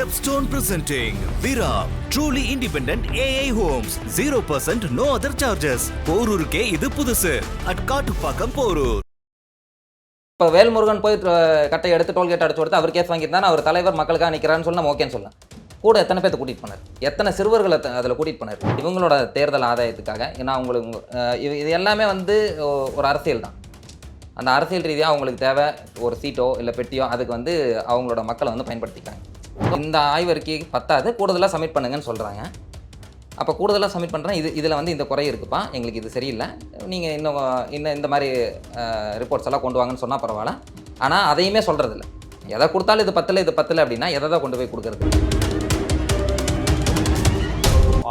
Stepstone presenting Vira truly independent AI homes. 0% no other charges. போரூருக்கே இது புதுசு. At Kattupakkam Porur. இப்போ வேல்முருகன் போய் கட்டை எடுத்து டோல்கேட் அடிச்சு கொடுத்து அவர் கேஸ் வாங்கியிருந்தாரு அவர் தலைவர் மக்களுக்காக நிற்கிறான்னு சொல்லி நம்ம ஓகேன்னு சொல்லலாம் கூட எத்தனை பேர்த்த கூட்டிகிட்டு போனார்? எத்தனை சிறுவர்களை அதில் கூட்டிகிட்டு போனார்? இவங்களோட தேர்தல் ஆதாயத்துக்காக ஏன்னா அவங்களுக்கு இது இது எல்லாமே வந்து ஒரு அரசியல் தான். அந்த அரசியல் ரீதியாக அவங்களுக்கு தேவை ஒரு சீட்டோ இல்லை பெட்டியோ அதுக்கு வந்து அவங்களோட மக்களை வந்து பயன்படுத்திக்கிறாங்க. இந்த ஆய்வறிக்கை பத்தாது. கூடுதலாக சப்மிட் பண்ணுங்கன்னு சொல்கிறாங்க அப்போ கூடுதலாக சப்மிட் பண்ணுறேன் இது இதில் வந்து இந்த குறை இருக்குப்பா. எங்களுக்கு இது சரியில்லை. நீங்கள் இன்னும் இன்னும் இந்த மாதிரி ரிப்போர்ட்ஸ் எல்லாம் கொண்டு வாங்கன்னு சொன்னால் பரவாயில்ல. ஆனால் அதையுமே சொல்கிறதில்ல எதை கொடுத்தாலும் இது பத்தலை இது பத்தலை அப்படின்னா எதை தான் கொண்டு போய் கொடுக்குறது?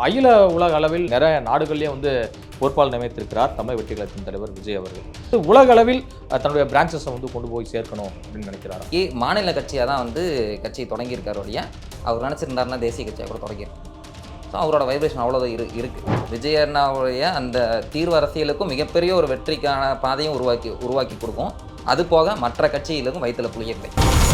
அகில உலக அளவில் நிறைய நாடுகள்லேயே வந்து பொறுப்பால் நியமித்திருக்கிறார் தமிழ் வெற்றி கழகத்தின் தலைவர் விஜய் அவர்கள். உலக அளவில் தன்னுடைய பிரான்ச்சஸை வந்து கொண்டு போய் சேர்க்கணும் அப்படின்னு நினைக்கிறார்? ஏ மாநில கட்சியாக தான் வந்து கட்சியை தொடங்கியிருக்கார் ஒழிய அவர் நினச்சிருந்தாருன்னா தேசிய கட்சியாக கூட தொடங்கியிருக்கும். ஸோ அவரோட வைப்ரேஷன் அவ்வளோதான் இரு இருக்குது விஜய் அண்ணாவுடைய அந்த தீர்வு அரசியலுக்கும் மிகப்பெரிய ஒரு வெற்றிக்கான பாதையும் உருவாக்கி உருவாக்கி கொடுக்கும். அது போக மற்ற கட்சிகளுக்கும் வயிற்றுல புளிய கிடைக்கும்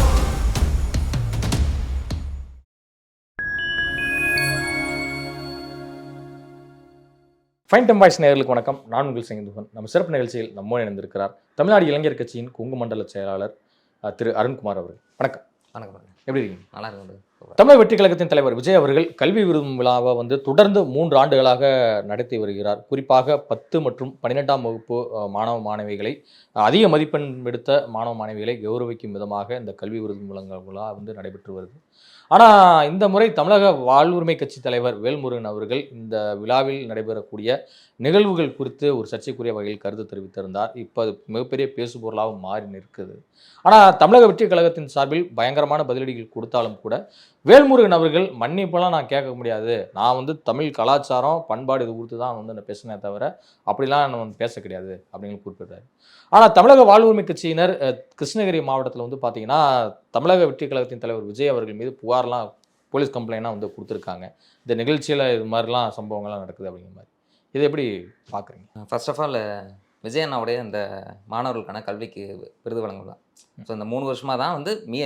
ஃபைன் டெம்பாய்ஸ் நேயர்களுக்கு வணக்கம். நான் உங்கள் செங்கதுகன் நம்ம சிறப்பு நிகழ்ச்சியில் நம்மோடு இணைந்திருக்கிறார் தமிழ்நாடு இளைஞர் கட்சியின் கொங்கு மண்டல செயலாளர் திரு அருண்குமார் அவர்கள். வணக்கம். வணக்கம். எப்படி இருக்கீங்க? நல்லா இருக்குது தமிழ் வெற்றி கழகத்தின் தலைவர் விஜய் அவர்கள் கல்வி விருதும் விழாவை வந்து தொடர்ந்து மூன்று ஆண்டுகளாக நடத்தி வருகிறார். குறிப்பாக பத்து மற்றும் பன்னிரெண்டாம் வகுப்பு மாணவ மாணவிகளை அதிக மதிப்பெண் எடுத்த மாணவ மாணவிகளை கௌரவிக்கும் விதமாக இந்த கல்வி விருது வழங்கல் விழா வந்து நடைபெற்று வருது. ஆனால் இந்த முறை தமிழக வாழ்வுரிமை கட்சி தலைவர் வேல்முருகன் அவர்கள் இந்த விழாவில் நடைபெறக்கூடிய நிகழ்வுகள் குறித்து ஒரு சர்ச்சைக்குரிய வகையில் கருத்து தெரிவித்திருந்தார். இப்போ அது மிகப்பெரிய பேசுபொருளாகவும் மாறி நிற்குது. ஆனால் தமிழக வெற்றி கழகத்தின் சார்பில் பயங்கரமான பதிலடிகள் கொடுத்தாலும் கூட வேல்முருகன் அவர்கள் மன்னிப்பெல்லாம் நான் கேட்க முடியாது. நான் வந்து தமிழ் கலாச்சாரம் பண்பாடு இது குறித்து தான் வந்து நான் பேசினேன் தவிர அப்படிலாம் நான் வந்து பேச கிடையாது. அப்படின்னு குறிப்பிடுறாரு. ஆனால் தமிழக வாழ்வுரிமை கட்சியினர் கிருஷ்ணகிரி மாவட்டத்தில் வந்து பார்த்தீங்கன்னா தமிழக வெற்றி கழகத்தின் தலைவர் விஜய் அவர்கள் மீது புகார்லாம் போலீஸ் கம்ப்ளைண்ட்லாம் வந்து கொடுத்துருக்காங்க. இந்த நிகழ்ச்சியில் இது மாதிரிலாம் சம்பவங்கள்லாம் நடக்குது அப்படிங்கிற மாதிரி. இதை எப்படி பார்க்குறீங்க ஃபர்ஸ்ட் ஆஃப் ஆல் விஜய் அண்ணாவுடைய இந்த மாணவர்களுக்கான கல்விக்கு விருது வழங்கலாம் ஸோ இந்த மூணு வருஷமாக தான் வந்து மிய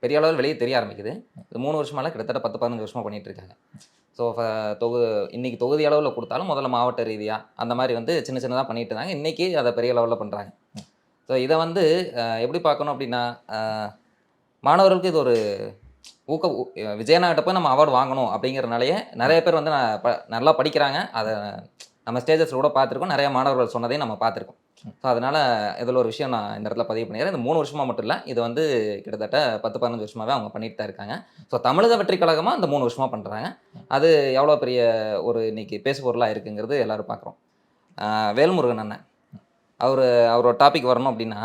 பெரிய அளவில் வெளியே தெரிய ஆரம்பிக்குது. இது மூணு வருஷமால கிட்டத்தட்ட பத்து பதினஞ்சு வருஷமாக பண்ணிகிட்டு இருக்காங்க. ஸோ தொகு இன்றைக்கி தொகுதி அளவில் கொடுத்தாலும் முதல்ல மாவட்ட ரீதியாக அந்த மாதிரி வந்து சின்ன சின்னதாக பண்ணிட்டு இருந்தாங்க. இன்றைக்கி அதை பெரிய லெவலில் பண்ணுறாங்க ஸோ இதை வந்து எப்படி பார்க்கணும் அப்படின்னா மாணவர்களுக்கு இது ஒரு ஊக்க ஊ- போய் நம்ம அவார்டு வாங்கணும் அப்படிங்கிறனாலேயே நிறைய பேர் வந்து நான் ப நல்லா படிக்கிறாங்க. அதை நம்ம ஸ்டேஜஸில் கூட பார்த்துருக்கோம். நிறைய மாணவர்கள் சொன்னதையும் நம்ம பார்த்துருக்கோம். ஸோ அதனால் இதில் ஒரு விஷயம் நான் இந்த இடத்துல பதிவு பண்ணிக்கிறேன். இந்த மூணு வருஷமாக மட்டும் இல்லை இது வந்து கிட்டத்தட்ட பத்து பதினஞ்சு வருஷமாகவே அவங்க பண்ணிட்டு தான் இருக்காங்க. ஸோ தமிழக வெற்றி கழகமாக இந்த மூணு வருஷமாக பண்ணுறாங்க அது எவ்வளோ பெரிய ஒரு இன்னைக்கு பேசுபொருளாக இருக்குங்கிறது எல்லாரும் பார்க்குறோம். வேல்முருகன் அண்ணன். அவர் அவரோட டாபிக் வரணும் அப்படின்னா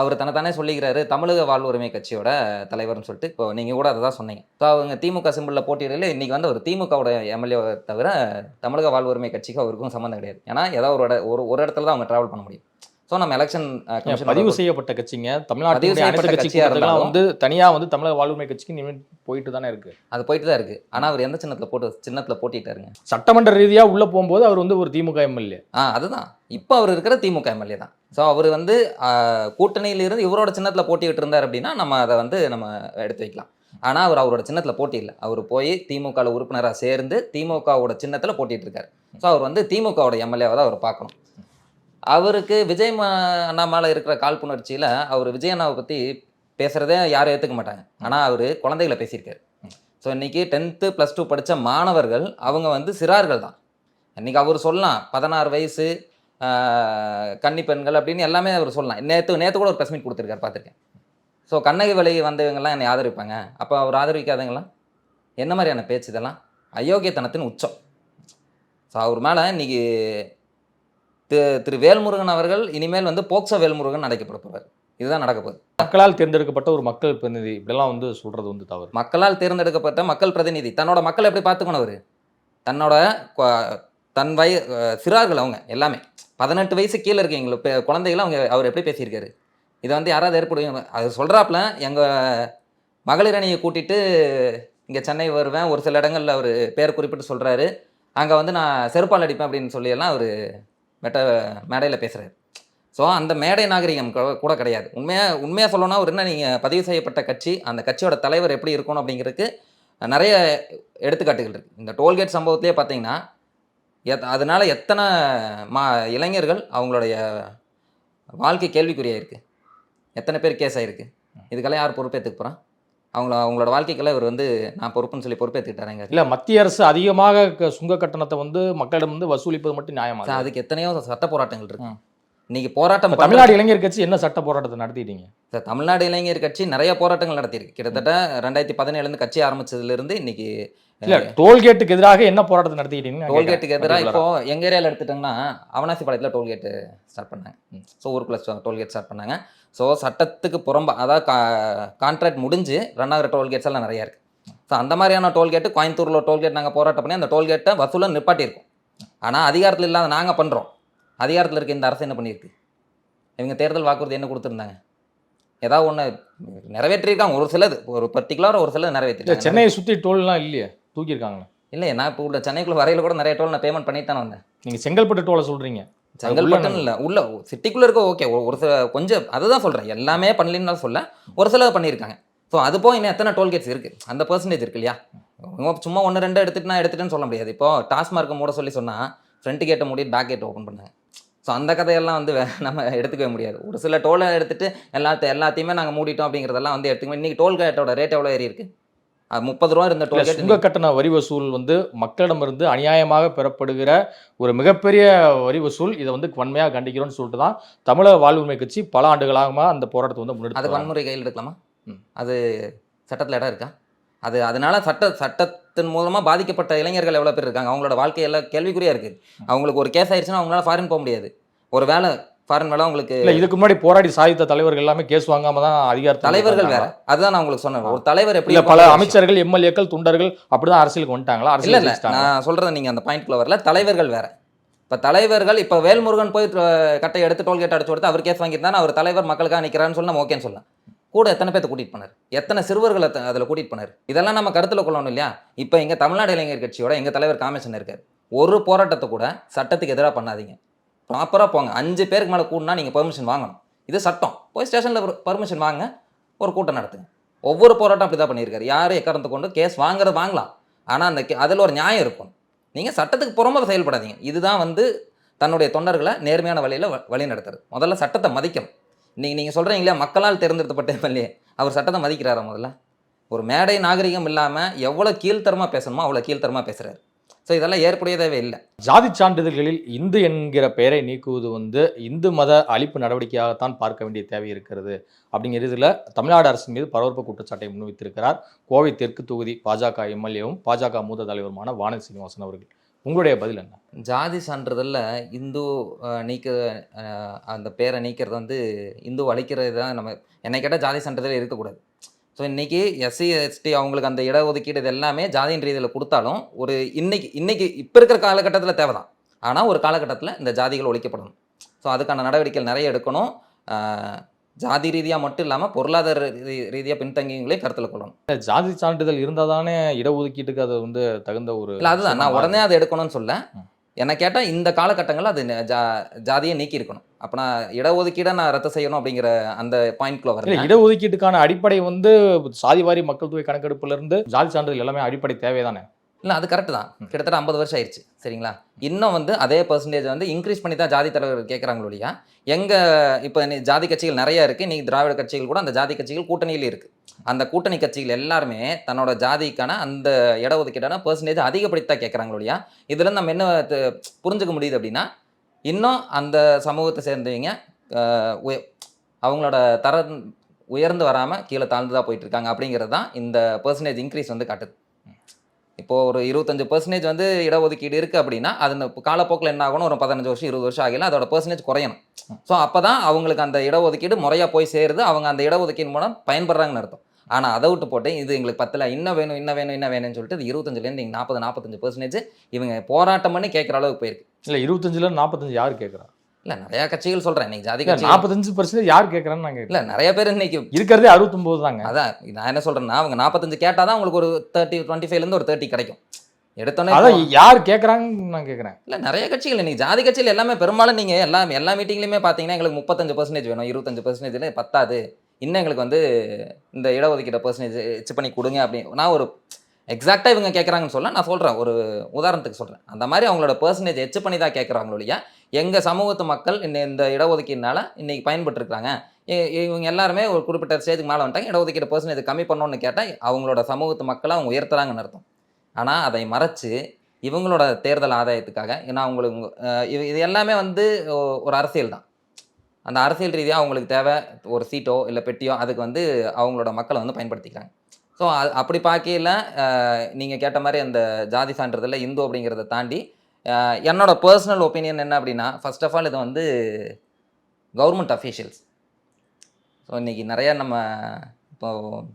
அவர் தன்னைத்தானே சொல்லிக்கிறாரு தமிழக வாழ்வுரிமை கட்சியோட தலைவர்னு சொல்லிட்டு இப்போ நீங்கள் கூட அதை தான் சொன்னீங்க. ஸோ அவங்க திமுக சிம்பிளில் போட்டியிடல இன்றைக்கி வந்து அவர் திமுகவோட எம்எல்ஏ தவிர தமிழக வாழ்வுரிமை கட்சிக்கு அவருக்கும் சம்மந்தம் கிடையாது. ஏன்னா ஏதாவது ஒரு ஒரு ஒரு இடத்துல தான் அவங்க ட்ராவல் பண்ண முடியும். ஸோ நம்ம எலெக்ஷன் ஏன் பதிவு செய்யப்பட்ட கட்சிங்க. தமிழ்நாட்டில் பதிவு அனைத்து செய்யப்பட்ட கட்சி கட்சியா கூட்டத்துக்கெல்லாம் இருந்தாலும் வந்து தனியாக வந்து தமிழக வாழ்வுரிமை கட்சிக்கு நிமிட் போயிட்டு தானே இருக்கு. அது போயிட்டு தான் இருக்குது ஆனால் அவர் எந்த சின்னத்தில் போட்டு சின்னத்தில் போட்டிட்டாருங்க. சட்டமன்ற ரீதியாக உள்ள போகும்போது அவர் வந்து ஒரு திமுக எம்எல்ஏ. ஆ அதுதான். இப்போ அவர் இருக்கிற திமுக எம்எல்ஏ தான். ஸோ அவர் வந்து ஆஹ், கூட்டணியில இருந்து இவரோட சின்னத்தில் போட்டிட்டு இருந்தார் அப்படின்னா நம்ம அதை வந்து நம்ம எடுத்து வைக்கலாம். ஆனால் அவர் அவரோட சின்னத்தில் போட்டி இல்லை. அவர் போய் திமுகவில் உறுப்பினராக சேர்ந்து திமுகவோட சின்னத்தில் போட்டிட்டு இருக்காரு. ஸோ அவர் வந்து திமுகவோட எம்எல்ஏவை தான் அவர் பார்க்கணும். அவருக்கு விஜய் ம- அண்ணா மேலே இருக்கிற காழ்ப்புணர்ச்சியில் அவர் விஜய் அண்ணாவை பற்றி பேசுகிறதே யாரும் ஏற்றுக்க மாட்டாங்க. ஆனால் அவர் குழந்தைகளை பேசியிருக்காரு. ஸோ இன்றைக்கி டென்த்து ப்ளஸ் டூ படித்த மாணவர்கள் அவங்க வந்து சிறார்கள் தான். இன்றைக்கி அவர் சொல்லலாம் பதினாறு வயசு கன்னி பெண்கள் அப்படின்னு எல்லாமே அவர் சொல்லலாம். நேற்று நேற்று கூட ஒரு ப்ரெஸ் மீட் கொடுத்துருக்காரு பார்த்துருக்கேன். ஸோ கண்ணகி வழி வந்தவங்கெல்லாம் என்னை ஆதரிப்பாங்க. அப்போ அவர் ஆதரிக்காதவங்களாம் என்ன மாதிரியான பேச்சு இதெல்லாம்? அயோக்கியத்தனத்தின் உச்சம். ஸோ அவர் மேலே இன்னைக்கு திரு திரு வேல்முருகன் அவர்கள் இனிமேல் வந்து போக்சோ வேல்முருகன் அழைக்கப்பட போகிறார் இதுதான் நடக்க போகுது. மக்களால் தேர்ந்தெடுக்கப்பட்ட ஒரு மக்கள் பிரதிநிதி. இப்படிலாம் வந்து சொல்றது வந்து தவறு. மக்களால் தேர்ந்தெடுக்கப்பட்ட மக்கள் பிரதிநிதி. தன்னோட மக்களை எப்படி பார்த்துக்கணும் அவர்? தன்னோட தன் வய சிறார்கள் அவங்க எல்லாமே. பதினெட்டு வயசு கீழே இருக்கீங்களா இப்போ குழந்தைகளை அவங்க அவர் எப்படி பேசியிருக்காரு? இதை வந்து யாராவது ஏற்படுவீங்க? அது சொல்கிறாப்புல எங்கள் மகளிர் அணியை கூட்டிட்டு இங்கே சென்னை வருவேன். ஒரு சில இடங்களில் அவர் பேர் குறிப்பிட்டு சொல்கிறாரு அங்கே வந்து நான் செருப்பால் அடிப்பேன் அப்படின்னு சொல்லியெல்லாம் அவர் மெட்ட மேடையில் பேசுகிறாரு ஸோ அந்த மேடை நாகரிகம் கூட- கிடையாது. உண்மையாக உண்மையாக சொல்லணும்னா ஒரு என்ன நீங்கள் பதிவு செய்யப்பட்ட கட்சி அந்த கட்சியோட தலைவர் எப்படி இருக்கணும் அப்படிங்கிறதுக்கு நிறைய எடுத்துக்காட்டுகள் இருக்குது இந்த டோல்கேட் சம்பவத்திலே பார்த்தீங்கன்னா எத் அதனால எத்தனை மா இளைஞர்கள் அவங்களுடைய வாழ்க்கை கேள்விக்குறியாக இருக்குது எத்தனை பேர் கேஸ் ஆகிருக்கு இதுக்கெல்லாம் யார் பொறுப்பேற்றுக்கு போகிறான் அவங்கள அவங்களோட வாழ்க்கைக்கெல்லாம் இவர் வந்து நான் பொறுப்புன்னு சொல்லி பொறுப்பேற்றுக்கிட்டாருங்க இல்ல மத்திய அரசு அதிகமாக சுங்க கட்டணத்தை வந்து மக்களிடம் வந்து வசூலிப்பது மட்டும் நியாயமா? சார், அதுக்கு எத்தனையோ சட்ட போராட்டங்கள் இருக்கு. இன்னைக்கு போராட்டம் தமிழ்நாடு இளைஞர் கட்சி என்ன சட்ட போராட்டத்தை நடத்திட்டீங்க? சார், தமிழ்நாடு இளைஞர் கட்சி நிறைய போராட்டங்கள் நடத்தியிருக்கு. கிட்டத்தட்ட ரெண்டாயிரத்தி பதினேழுலேருந்து கட்சி ஆரம்பிச்சதுலேருந்து இன்னைக்கு இல்ல டோல்கேட்டுக்கு எதிராக என்ன போராட்டத்தை நடத்திக்கிட்டீங்க டோல்கேட்டுக்கு எதிராக இப்போ எங்க ஏரியாவில் எடுத்துட்டோம்னா அவனாசி பாளையத்தில் டோல்கேட்டு ஸ்டார்ட் பண்ணாங்க. ஸோ ஊருக்குள்ள டோல்கேட் ஸ்டார்ட் பண்ணாங்க. ஸோ சட்டத்துக்கு புறம்பா அதாவது கான்ட்ராக்ட் முடிஞ்சு ரன் ஆகிற டோல்கேட்ஸ் எல்லாம் நிறையா இருக்கு. ஸோ அந்த மாதிரியான டோல்கேட்டு கோயம்புத்தூரில் டோல்கேட் நாங்கள் போராட்டம் பண்ணி அந்த டோல்கேட்டை வசூலை நிப்பாட்டியிருக்கோம். ஆனால் அதிகாரத்தில் இல்லாத நாங்கள் பண்ணுறோம் அதிகாரத்தில் இருக்க இந்த அரசு என்ன பண்ணியிருக்கு? இவங்க தேர்தல் வாக்குறுதி என்ன கொடுத்துருந்தாங்க? ஏதாவது ஒன்று நிறைவேற்றிருக்காங்க ஒரு சிலது ஒரு பர்டிகுலர் ஒரு சிலது நிறைவேற்றிருக்காங்க சென்னையை சுத்தி டோல்லாம் இல்லையே? தூக்கியிருக்காங்களே? இல்லை நான் இப்போ உள்ள சென்னைக்குள்ள வரையில கூட நிறைய டோல் நான் பேமெண்ட் பண்ணிட்டு தானே வந்தேன். நீங்க செங்கல்பட்டு டோலை சொல்றீங்க. செங்கல்பட்டுன்னு இல்லை உள்ள சிட்டிக்குள்ள இருக்க ஓகே ஒரு சில கொஞ்சம் அதுதான் சொல்கிறேன் எல்லாமே பண்ணலின்னு சொல்ல. ஒரு சிலது பண்ணியிருக்காங்க. ஸோ அது போக இன்னும் எத்தனை டோல்கேட்ஸ் இருக்கு? அந்த பர்சன்டேஜ் இருக்கு இல்லையா? சும்மா ஒன்று ரெண்டு எடுத்துட்டு நான் எடுத்துட்டேன்னு சொல்ல முடியாது. இப்போ டாஸ்மார்க் மூட சொல்லி சொன்னால் ஃப்ரண்ட் கேட்டை மூடி பேக் கேட் ஓப்பன் பண்ணாங்க. ஸோ அந்த கதையெல்லாம் வந்து நம்ம எடுத்துக்கவே முடியாது. ஒரு சில டோலை எடுத்துட்டு எல்லாத்த எல்லாத்தையுமே நாங்கள் மூடிட்டோம் அப்படிங்கிறதெல்லாம் வந்து எடுத்துக்கணும் இன்னைக்கு டோல் கேட்டோட ரேட் எவ்வளோ ஏறி இருக்கு? அது முப்பது ரூபா இருந்த டோல் சுங்க கட்டண வரி வசூல் வந்து மக்களிடமிருந்து அநியாயமாக பெறப்படுகிற ஒரு மிகப்பெரிய வரி வசூல் இதை வந்து வன்மையாக கண்டிக்கிறோம்னு சொல்லிட்டு தான் தமிழக வாழ்வுரிமை கட்சி பல ஆண்டுகளாக அந்த போராட்டத்தை வந்து அது முன்னெடுத்து வன்முறை கையில் எடுக்கலாமா. அது சட்டத்தில் இடம் இருக்கா? அது அதனால சட்ட சட்டத்தின் மூலமாக பாதிக்கப்பட்ட இளைஞர்கள் எவ்வளோ பேர் இருக்காங்க? அவங்களோட வாழ்க்கையெல்லாம் கேள்விக்குறியா இருக்கு. அவங்களுக்கு ஒரு கேஸ் ஆயிடுச்சுன்னா அவங்களால ஃபாரின் போக முடியாது. ஒரு வேலை ஃபாரின் வேலை அவங்களுக்கு இல்ல இதுக்கு முன்னாடி போராடி சாதித்த தலைவர்கள் எல்லாமே கேஸ் வாங்காம தான் அதிகாரத்தில் தலைவர்கள் வேற. அதுதான் நான் உங்களுக்கு சொன்னேன். ஒரு தலைவர் எப்படி பல? அமைச்சர்கள் எம்எல்ஏக்கள் துண்டர்கள் அப்படிதான் அரசியலுக்கு வந்துட்டாங்களா? அரசியல் இல்ல. நான் சொல்றத நீங்க அந்த பாயிண்ட்குள்ள வரல. தலைவர்கள் வேற. இப்ப தலைவர்கள் இப்ப வேல்முருகன் போய் கட்டை எடுத்து டோல்கேட் அடிச்சு கொடுத்து அவர் கேஸ் வாங்கியிருந்தா அவர் தலைவர் மக்களுக்காக நிக்கிறான்னு சொல்லி நம்ம ஓகேன்னு சொல்லலாம். கூட எத்தனை பேர்த்த கூட்டிட்டு போனார்? எத்தனை சிறுவர்களை அதில் கூட்டிகிட்டு கூட்டிட்டு போனார்? இதெல்லாம் நம்ம கருத்தில் கொள்ளணும் இல்லையா? இப்போ இங்கே தமிழ்நாடு இளைஞர் கட்சியோட எங்கள் தலைவர் காமேசன் இருக்கார். ஒரு போராட்டத்தை கூட சட்டத்துக்கு எதிராக பண்ணாதீங்க. ப்ராப்பராக போங்க. அஞ்சு பேருக்கு மேலே கூடனா நீங்கள் பெர்மிஷன் வாங்கணும். இது சட்டம். போய் ஸ்டேஷனில் பர்மிஷன் வாங்க. ஒரு கூட்டம் நடத்துங்க. ஒவ்வொரு போராட்டம் அப்படி தான் பண்ணியிருக்காரு. யார் எக்காரணத்தை கொண்டு? கேஸ் வாங்குறது வாங்கலாம். ஆனால் அந்த அதில் ஒரு நியாயம் இருக்கும். நீங்கள் சட்டத்துக்கு புறமாக செயல்படாதீங்க. இதுதான் வந்து தன்னுடைய தொண்டர்களை நேர்மையான வழியில் வழி நடத்துறது முதல்ல சட்டத்தை மதிக்கணும். நீங்கள் நீங்கள் சொல்கிறீங்களே மக்களால் தேர்ந்தெடுக்கப்பட்ட எம்எல்ஏ. அவர் சட்டத்தை மதிக்கிறாரா முதல்ல? ஒரு மேடை நாகரிகம் இல்லாமல் எவ்வளோ கீழ்த்தரமாக பேசணுமோ அவ்வளோ கீழ்த்தரமாக பேசுகிறாரு ஸோ இதெல்லாம் ஏற்புடையதாகவே இல்லை. ஜாதி சான்றிதழ்களில் இந்து என்கிற பெயரை நீக்குவது வந்து இந்து மத அழிப்பு நடவடிக்கையாகத்தான் பார்க்க வேண்டிய தேவை இருக்கிறது. அப்படிங்கிற இதில் தமிழ்நாடு அரசின் மீது பரபரப்பு குற்றச்சாட்டை முன்வைத்திருக்கிறார் கோவை தெற்கு தொகுதி பாஜக எம்எல்ஏவும் பாஜக மூத்த தலைவருமான வானதி சீனிவாசன் அவர்கள். உங்களுடைய பதில் என்ன? ஜாதி சான்றிதழில் இந்து நீக்க அந்த பேரை நீக்கிறது வந்து இந்து அழிக்கிறது தான் நம்ம என்னை கேட்டால் ஜாதி சான்றிதழ் இருக்கக்கூடாது. ஸோ இன்றைக்கி எஸ்சி எஸ்டி அவங்களுக்கு அந்த இடஒதுக்கீடு இது எல்லாமே ஜாதியின் ரீதியில் கொடுத்தாலும் ஒரு இன்னைக்கு இன்றைக்கி இப்போ இருக்கிற காலகட்டத்தில் தேவை தான் ஆனால் ஒரு காலகட்டத்தில் இந்த ஜாதிகள் ஒழிக்கப்படணும். ஸோ அதுக்கான நடவடிக்கைகள் நிறைய எடுக்கணும். ஜாதி ரீதியாக மட்டும் இல்லாமல் பொருளாதார ரீதியாக பின்தங்கியங்களையும் கருத்தில் கொள்ளணும். ஜாதி சான்றிதழ் இருந்தால் தானே இடஒதுக்கீட்டுக்கு அது வந்து தகுந்த ஒரு இல்லை அதுதான். நான் உடனே அதை எடுக்கணும்னு சொல்ல. என்ன கேட்டால் இந்த காலகட்டங்களில் அது ஜா ஜாதியை நீக்கி இருக்கணும். அப்போ நான் இடஒதுக்கீடை நான் ரத்து செய்யணும் அப்படிங்கிற அந்த பாயிண்ட்குள்ள வரல இடஒதுக்கீட்டுக்கான அடிப்படை வந்து சாதிவாரி மக்கள் தொகை கணக்கெடுப்புல இருந்து ஜாதி சான்றிதழ் எல்லாமே அடிப்படை தேவைதானே? இல்லை அது கரெக்ட் தான். கிட்டத்தட்ட ஐம்பது வருஷம் ஆயிடுச்சு சரிங்களா? இன்னும் வந்து அதே பர்சன்டேஜ் வந்து இன்க்ரீஸ் பண்ணி தான் ஜாதி தலைவர் கேட்குறாங்களோ இல்லையா எங்கள் இப்போ ஜாதி கட்சிகள் நிறைய இருக்குது நீ திராவிட கட்சிகள் கூட அந்த ஜாதி கட்சிகள் கூட்டணியில் இருக்குது அந்த கூட்டணி கட்சிகள் எல்லாருமே தன்னோட ஜாதிக்கான அந்த இடஒதுக்கீடான பர்சன்டேஜ் அதிகப்படுத்தி தான் கேட்குறாங்களோ இல்லையா இதில் நம்ம என்ன புரிஞ்சுக்க முடியுது அப்படின்னா இன்னும் அந்த சமூகத்தை சேர்ந்தவங்க அவங்களோட தர உயர்ந்து வராமல் கீழே தாழ்ந்து தான் போயிட்டு இருக்காங்க அப்படிங்கிறது தான் இந்த பர்சன்டேஜ் இன்க்ரீஸ் வந்து காட்டுது. இப்போ ஒரு இருபத்தஞ்சு பர்சன்டேஜ் வந்து இடஒதுக்கீடு இருக்குது அப்படின்னா அது இந்த காலப்போக்கில் என்ன ஆகணும் ஒரு பதினஞ்சு வருஷம் இருபது வருஷம் ஆகல அதோட பர்சன்டேஜ் குறையணும். ஸோ அப்போ தான் அவங்களுக்கு அந்த இடஒதுக்கீடு முறையாக போய் சேருது அவங்க அந்த இடஒதுக்கீடு மூலம் பயன்படுறாங்கன்னு அர்த்தம். ஆனால் அதை விட்டு போட்டு இது எங்களுக்கு பத்தில் இன்னும் வேணும் இன்னும் வேணும் இன்னும் வேணும்னு சொல்லிட்டு இது இருபத்தஞ்சுலேருந்து நீங்கள் நாற்பது நாற்பத்தஞ்சு பர்சன்டேஜ் இவங்க போராட்டம் பண்ணி கேட்குற அளவுக்கு போயிருக்கு. இல்லை இருபத்தஞ்சுல நாற்பத்தஞ்சு யார் கேட்குறா இல்லை நிறையா கட்சிகள் சொல்கிறேன் இன்னைக்கு ஜாதி கட்சி நாற்பத்தஞ்சு பர்சன்டேஜ் யார் கேட்கறான்னு நாங்க இல்லை நிறைய பேர் இன்னைக்கு இருக்கிறதே அறுபத்தொன்பது தாங்க. அதான் நான் என்ன சொல்கிறேன்னா அவங்க நாற்பத்தஞ்சு கேட்டால் தான் உங்களுக்கு ஒரு தேர்ட்டி டுவெண்ட்டி ஃபைவ்லேருந்து ஒரு தேர்ட்டி கிடைக்கும். எடுத்தோன்னே அதான் யார் கேட்கறாங்கன்னு நான் கேட்கறேன் இல்லை நிறைய கட்சிகள் இன்னைக்கு ஜாதி கட்சியில் எல்லாமே பெரும்பாலும் நீங்கள் எல்லா எல்லா மீட்டிங்லையுமே பார்த்தீங்கன்னா எங்களுக்கு முப்பத்தஞ்சு பர்சன்டேஜ் வேணும் இருபத்தஞ்சு பர்சன்டேஜ்ல பத்தாது. இன்னும் எங்களுக்கு வந்து இந்த இடஒதுக்கீடு பர்சன்டேஜ் எச்சு பண்ணி கொடுங்க அப்படி. நான் ஒரு எக்ஸாக்டாக இவங்க கேட்குறாங்கன்னு சொல்ல நான் சொல்கிறேன் ஒரு உதாரணத்துக்கு சொல்கிறேன் அந்த மாதிரி அவங்களோட பர்சன்டேஜ் எச்சு பண்ணி தான் கேட்குறாங்களோ இல்லையா எங்கள் சமூகத்து மக்கள் இந்த இந்த இடஒதுக்கீடுனால இன்னைக்கு பயன்பட்டுருக்காங்க இவங்க எல்லாருமே ஒரு குறிப்பிட்ட ஸ்டேஜுக்கு மேலே வந்துட்டாங்க. இடஒதுக்கீடு இது கம்மி பண்ணோன்னு கேட்டால் அவங்களோட சமூகத்து மக்களை அவங்க உயர்த்துறாங்கன்னு அர்த்தம். ஆனால் அதை மறைச்சு இவங்களோட தேர்தல் ஆதாயத்துக்காக ஏன்னா அவங்களுக்கு இது இது எல்லாமே வந்து ஒரு அரசியல் தான். அந்த அரசியல் ரீதியாக அவங்களுக்கு தேவை ஒரு சீட்டோ இல்லை பெட்டியோ அதுக்கு வந்து அவங்களோட மக்களை வந்து பயன்படுத்திக்கிறாங்க. ஸோ அப்படி பார்க்கையில் நீங்கள் கேட்ட மாதிரி அந்த ஜாதி சான்றிதழில் இந்து அப்படிங்கிறத தாண்டி என்னோட பர்சனல் ஒப்பீனியன் என்ன அப்படின்னா ஃபர்ஸ்ட் ஆஃப் ஆல் இது வந்து கவர்மெண்ட் அஃபீஷியல்ஸ் ஸோ இன்றைக்கி நிறையா நம்ம இப்போ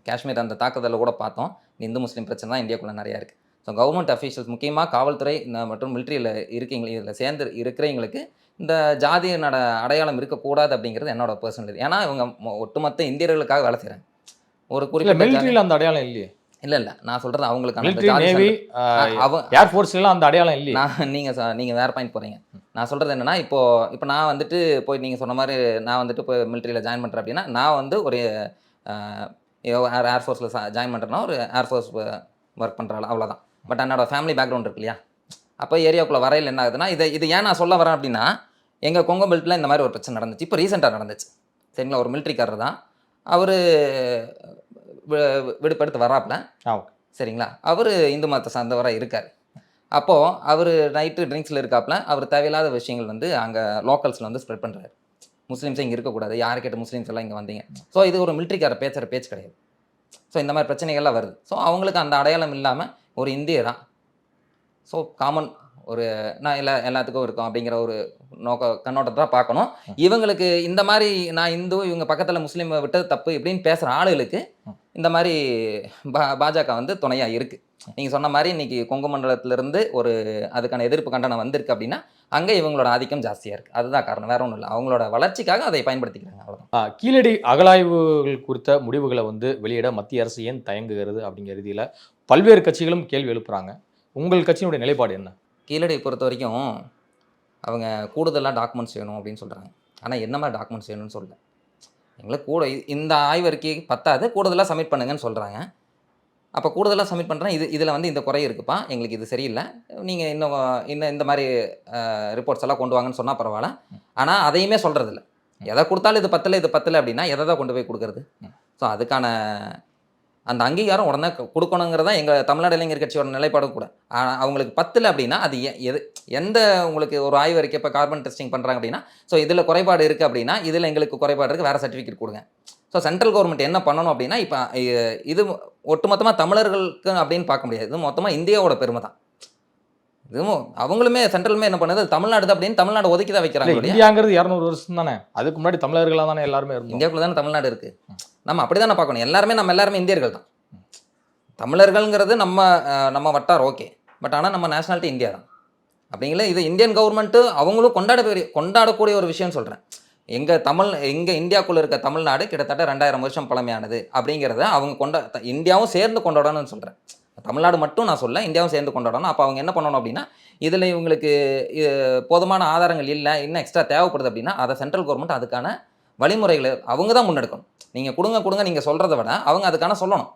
காஷ்மீர் அந்த தாக்குதலில் கூட பார்த்தோம். இந்து முஸ்லீம் பிரச்சனை தான் இந்தியாக்குள்ளே நிறையா இருக்குது ஸோ கவர்மெண்ட் அஃபீஷியல்ஸ் முக்கியமாக காவல்துறை மற்றும் மிலிட்ரியில் இருக்கீங்க இதில் சேர்ந்து இருக்கிறவங்களுக்கு இந்த ஜாதியினோட அடையாளம் இருக்கக்கூடாது அப்படிங்கிறது என்னோட பர்சனல் ஏன்னா இவங்க ஒட்டுமொத்த இந்தியர்களுக்காக வேலை செய்கிறாங்க ஒரு குறிப்பிட்ட அந்த அடையாளம் இல்லையே. இல்ல இல்ல. நான் சொல்றது அவங்களுக்கான அந்த மிலிட்ரி ஜாதி நேவி சான்று- அவ ஏர் ஃபோர்ஸ்லாம் அந்த அடையாளம் இல்லையே. நான் நீங்க சொ- நீங்க வேற பாயிண்ட் போறீங்க. நான் சொல்றது என்னன்னா இப்போ இப்போ நான் வந்துட்டு போய் நீங்க சொன்ன மாதிரி நான் வந்துட்டு போய் மிலிட்ரியில் ஜாயின் பண்றேன் அப்படின்னா நான் வந்து ஒரு ஏர் ஏர்ஃபோர்ஸில் ஜாயின் பண்ணுறேன்னா ஒரு ஏர்ஃபோர்ஸ் ஒர்க் பண்ணுறாள் அவ்வளோதான் பட் என்னோட ஃபேமிலி பேக்ரவுண்ட் இருக்கு இல்லையா? அப்போ ஏரியாக்குள்ளே வரையில் என்ன ஆகுதுன்னா இதை இது ஏன் நான் சொல்ல வரேன் அப்படின்னா எங்கள் கொங்கு பெல்ட்டில் இந்த மாதிரி ஒரு பிரச்சனை நடந்துச்சு. இப்போ ரீசெண்டாக நடந்துச்சு. சரிங்களா? ஒரு மிலிட்ரிக்காரர் தான் அவர் விடுப்பெடுத்து வராப்புல ஆ, சரிங்களா? அவர் இந்து மதத்தை சார்ந்தவராக இருக்கார். அப்போது அவர் நைட்டு ட்ரிங்க்ஸில் இருக்காப்புல அவர் தேவையில்லாத விஷயங்கள் வந்து அங்கே லோக்கல்ஸில் வந்து ஸ்ப்ரெட் பண்ணுறாரு முஸ்லீம்ஸே இங்கே இருக்கக்கூடாது. யாரை கேட்ட முஸ்லீம்ஸ் எல்லாம் இங்கே வந்தீங்க? ஸோ இது ஒரு மிலிட்ரிக்கார பேசுகிற பேச்சு கிடையாது. ஸோ இந்த மாதிரி பிரச்சனைகள்லாம் வருது. ஸோ அவங்களுக்கு அந்த அடையாளம் இல்லாமல் ஒரு இந்தியரா? ஸோ காமன் ஒரு நான் எல்லா எல்லாத்துக்கும் இருக்கும் அப்படிங்கிற ஒரு நோக்க கண்ணோட்டத்தை தான் பார்க்கணும். இவங்களுக்கு இந்த மாதிரி நான் இந்து இவங்க பக்கத்தில் முஸ்லீம் விட்டது தப்பு இப்படின்னு பேசுகிற ஆளுகளுக்கு இந்த மாதிரி பா பாஜக வந்து துணையாக இருக்குது நீங்கள் சொன்ன மாதிரி இன்னைக்கு கொங்கு மண்டலத்திலிருந்து ஒரு அதுக்கான எதிர்ப்பு கண்டனம் வந்திருக்கு அப்படின்னா அங்கே இவங்களோட ஆதிக்கம் ஜாஸ்தியாக இருக்குது அதுதான் காரணம். வேற ஒன்றும் இல்லை. அவங்களோட வளர்ச்சிக்காக அதை பயன்படுத்திக்கிறாங்க. அவ்வளோதான் கீழடி அகலாய்வுகள் குறித்த முடிவுகளை வந்து வெளியிட மத்திய அரசு ஏன் தயங்குகிறது அப்படிங்கிற ரீதியில் பல்வேறு கட்சிகளும் கேள்வி எழுப்புறாங்க. உங்கள் கட்சியினுடைய நிலைப்பாடு என்ன? கீழடி பொறுத்த வரைக்கும் அவங்க கூடுதலாக டாக்குமெண்ட்ஸ் வேணும் அப்படின்னு சொல்கிறாங்க ஆனால் என்ன மாதிரி டாக்குமெண்ட்ஸ் வேணும்னு சொல்லல. எங்களுக்கு கூட இந்த ஆய்வறிக்கை பத்தாது கூடுதலாக சப்மிட் பண்ணுங்கன்னு சொல்கிறாங்க அப்போ கூடுதலாக சப்மிட் பண்ணுறேன் இது இதில் வந்து இந்த குறை இருக்குப்பா எங்களுக்கு இது சரியில்லை. நீங்கள் இன்னும் இன்னும் இந்த மாதிரி ரிப்போர்ட்ஸ் எல்லாம் கொண்டு வாங்கன்னு சொன்னால் பரவாயில்ல. ஆனால் அதையுமே சொல்கிறதில்ல எதை கொடுத்தாலும் இது பத்தல இது பத்தல அப்படின்னா எதை தான் கொண்டு போய் கொடுக்கறது? ஸோ அதுக்கான அந்த அங்கீகாரம் உடனே கொடுக்கணுங்கிறதா எங்கள் தமிழ்நாடு இளைஞர் கட்சியோட நிலைப்பாடு கூட. ஆனால் அவங்களுக்கு பத்தில் அப்படின்னா அது எது எந்த உங்களுக்கு ஒரு ஆய்வறிக்கை இப்போ கார்பன் டெஸ்டிங் பண்ணுறாங்க அப்படின்னா ஸோ இதில் குறைபாடு இருக்குது அப்படின்னா இதில் எங்களுக்கு குறைபாடு இருக்குது வேறு சர்டிஃபிகேட் கொடுங்க. ஸோ சென்ட்ரல் கவர்மெண்ட் என்ன பண்ணணும் அப்படின்னா இப்போ இது ஒட்டுமொத்தமாக தமிழர்களுக்கு அப்படின்னு பார்க்க முடியாது. இது மொத்தமாக இந்தியாவோட பெருமை தான். இதுவும் அவங்களுமே சென்ட்ரலுமே என்ன பண்ணுது? தமிழ்நாடு அப்படின்னு தமிழ்நாடு ஒதுக்கி தான் வைக்கிறாங்க இந்தியாங்கிறது இரநூறு வருஷம் தானே? அதுக்கு முன்னாடி தமிழர்களா தானே எல்லாருமே இருந்தோம். இந்தியாவுக்குள்ள தானே தமிழ்நாடு இருக்கு. நம்ம அப்படி தானே பார்க்கணும். எல்லாருமே நம்ம எல்லாருமே இந்தியர்கள் தான். தமிழர்கள்ங்கிறது நம்ம நம்ம வட்டார் ஓகே. பட் ஆனால் நம்ம நேஷனாலிட்டி இந்தியா தான். அப்படிங்களா இது இந்தியன் கவர்மெண்ட்டு அவங்களும் கொண்டாட கொண்டாடக்கூடிய ஒரு விஷயம்னு சொல்கிறேன் எங்கள் தமிழ் எங்கள் இந்தியாக்குள்ளே இருக்க தமிழ்நாடு கிட்டத்தட்ட ரெண்டாயிரம் வருஷம் பழமையானது அப்படிங்கிறத அவங்க கொண்டா இந்தியாவும் சேர்ந்து கொண்டாடணும்னு சொல்கிறேன் தமிழ்நாடு மட்டும் நான் சொல்ல இந்தியாவும் சேர்ந்து கொண்டாடணும். அப்போ அவங்க என்ன பண்ணணும் அப்படின்னா இதில் இவங்களுக்கு போதுமான ஆதாரங்கள் இல்லை இன்னும் எக்ஸ்ட்ரா தேவைப்படுது அப்படின்னா அதை சென்ட்ரல் கவர்மெண்ட் அதுக்கான வழிமுறைகளை அவங்க தான் முன்னெடுக்கணும். நீங்கள் கொடுங்க கொடுங்க நீங்கள் சொல்கிறத விட அவங்க அதுக்கான சொல்லணும்.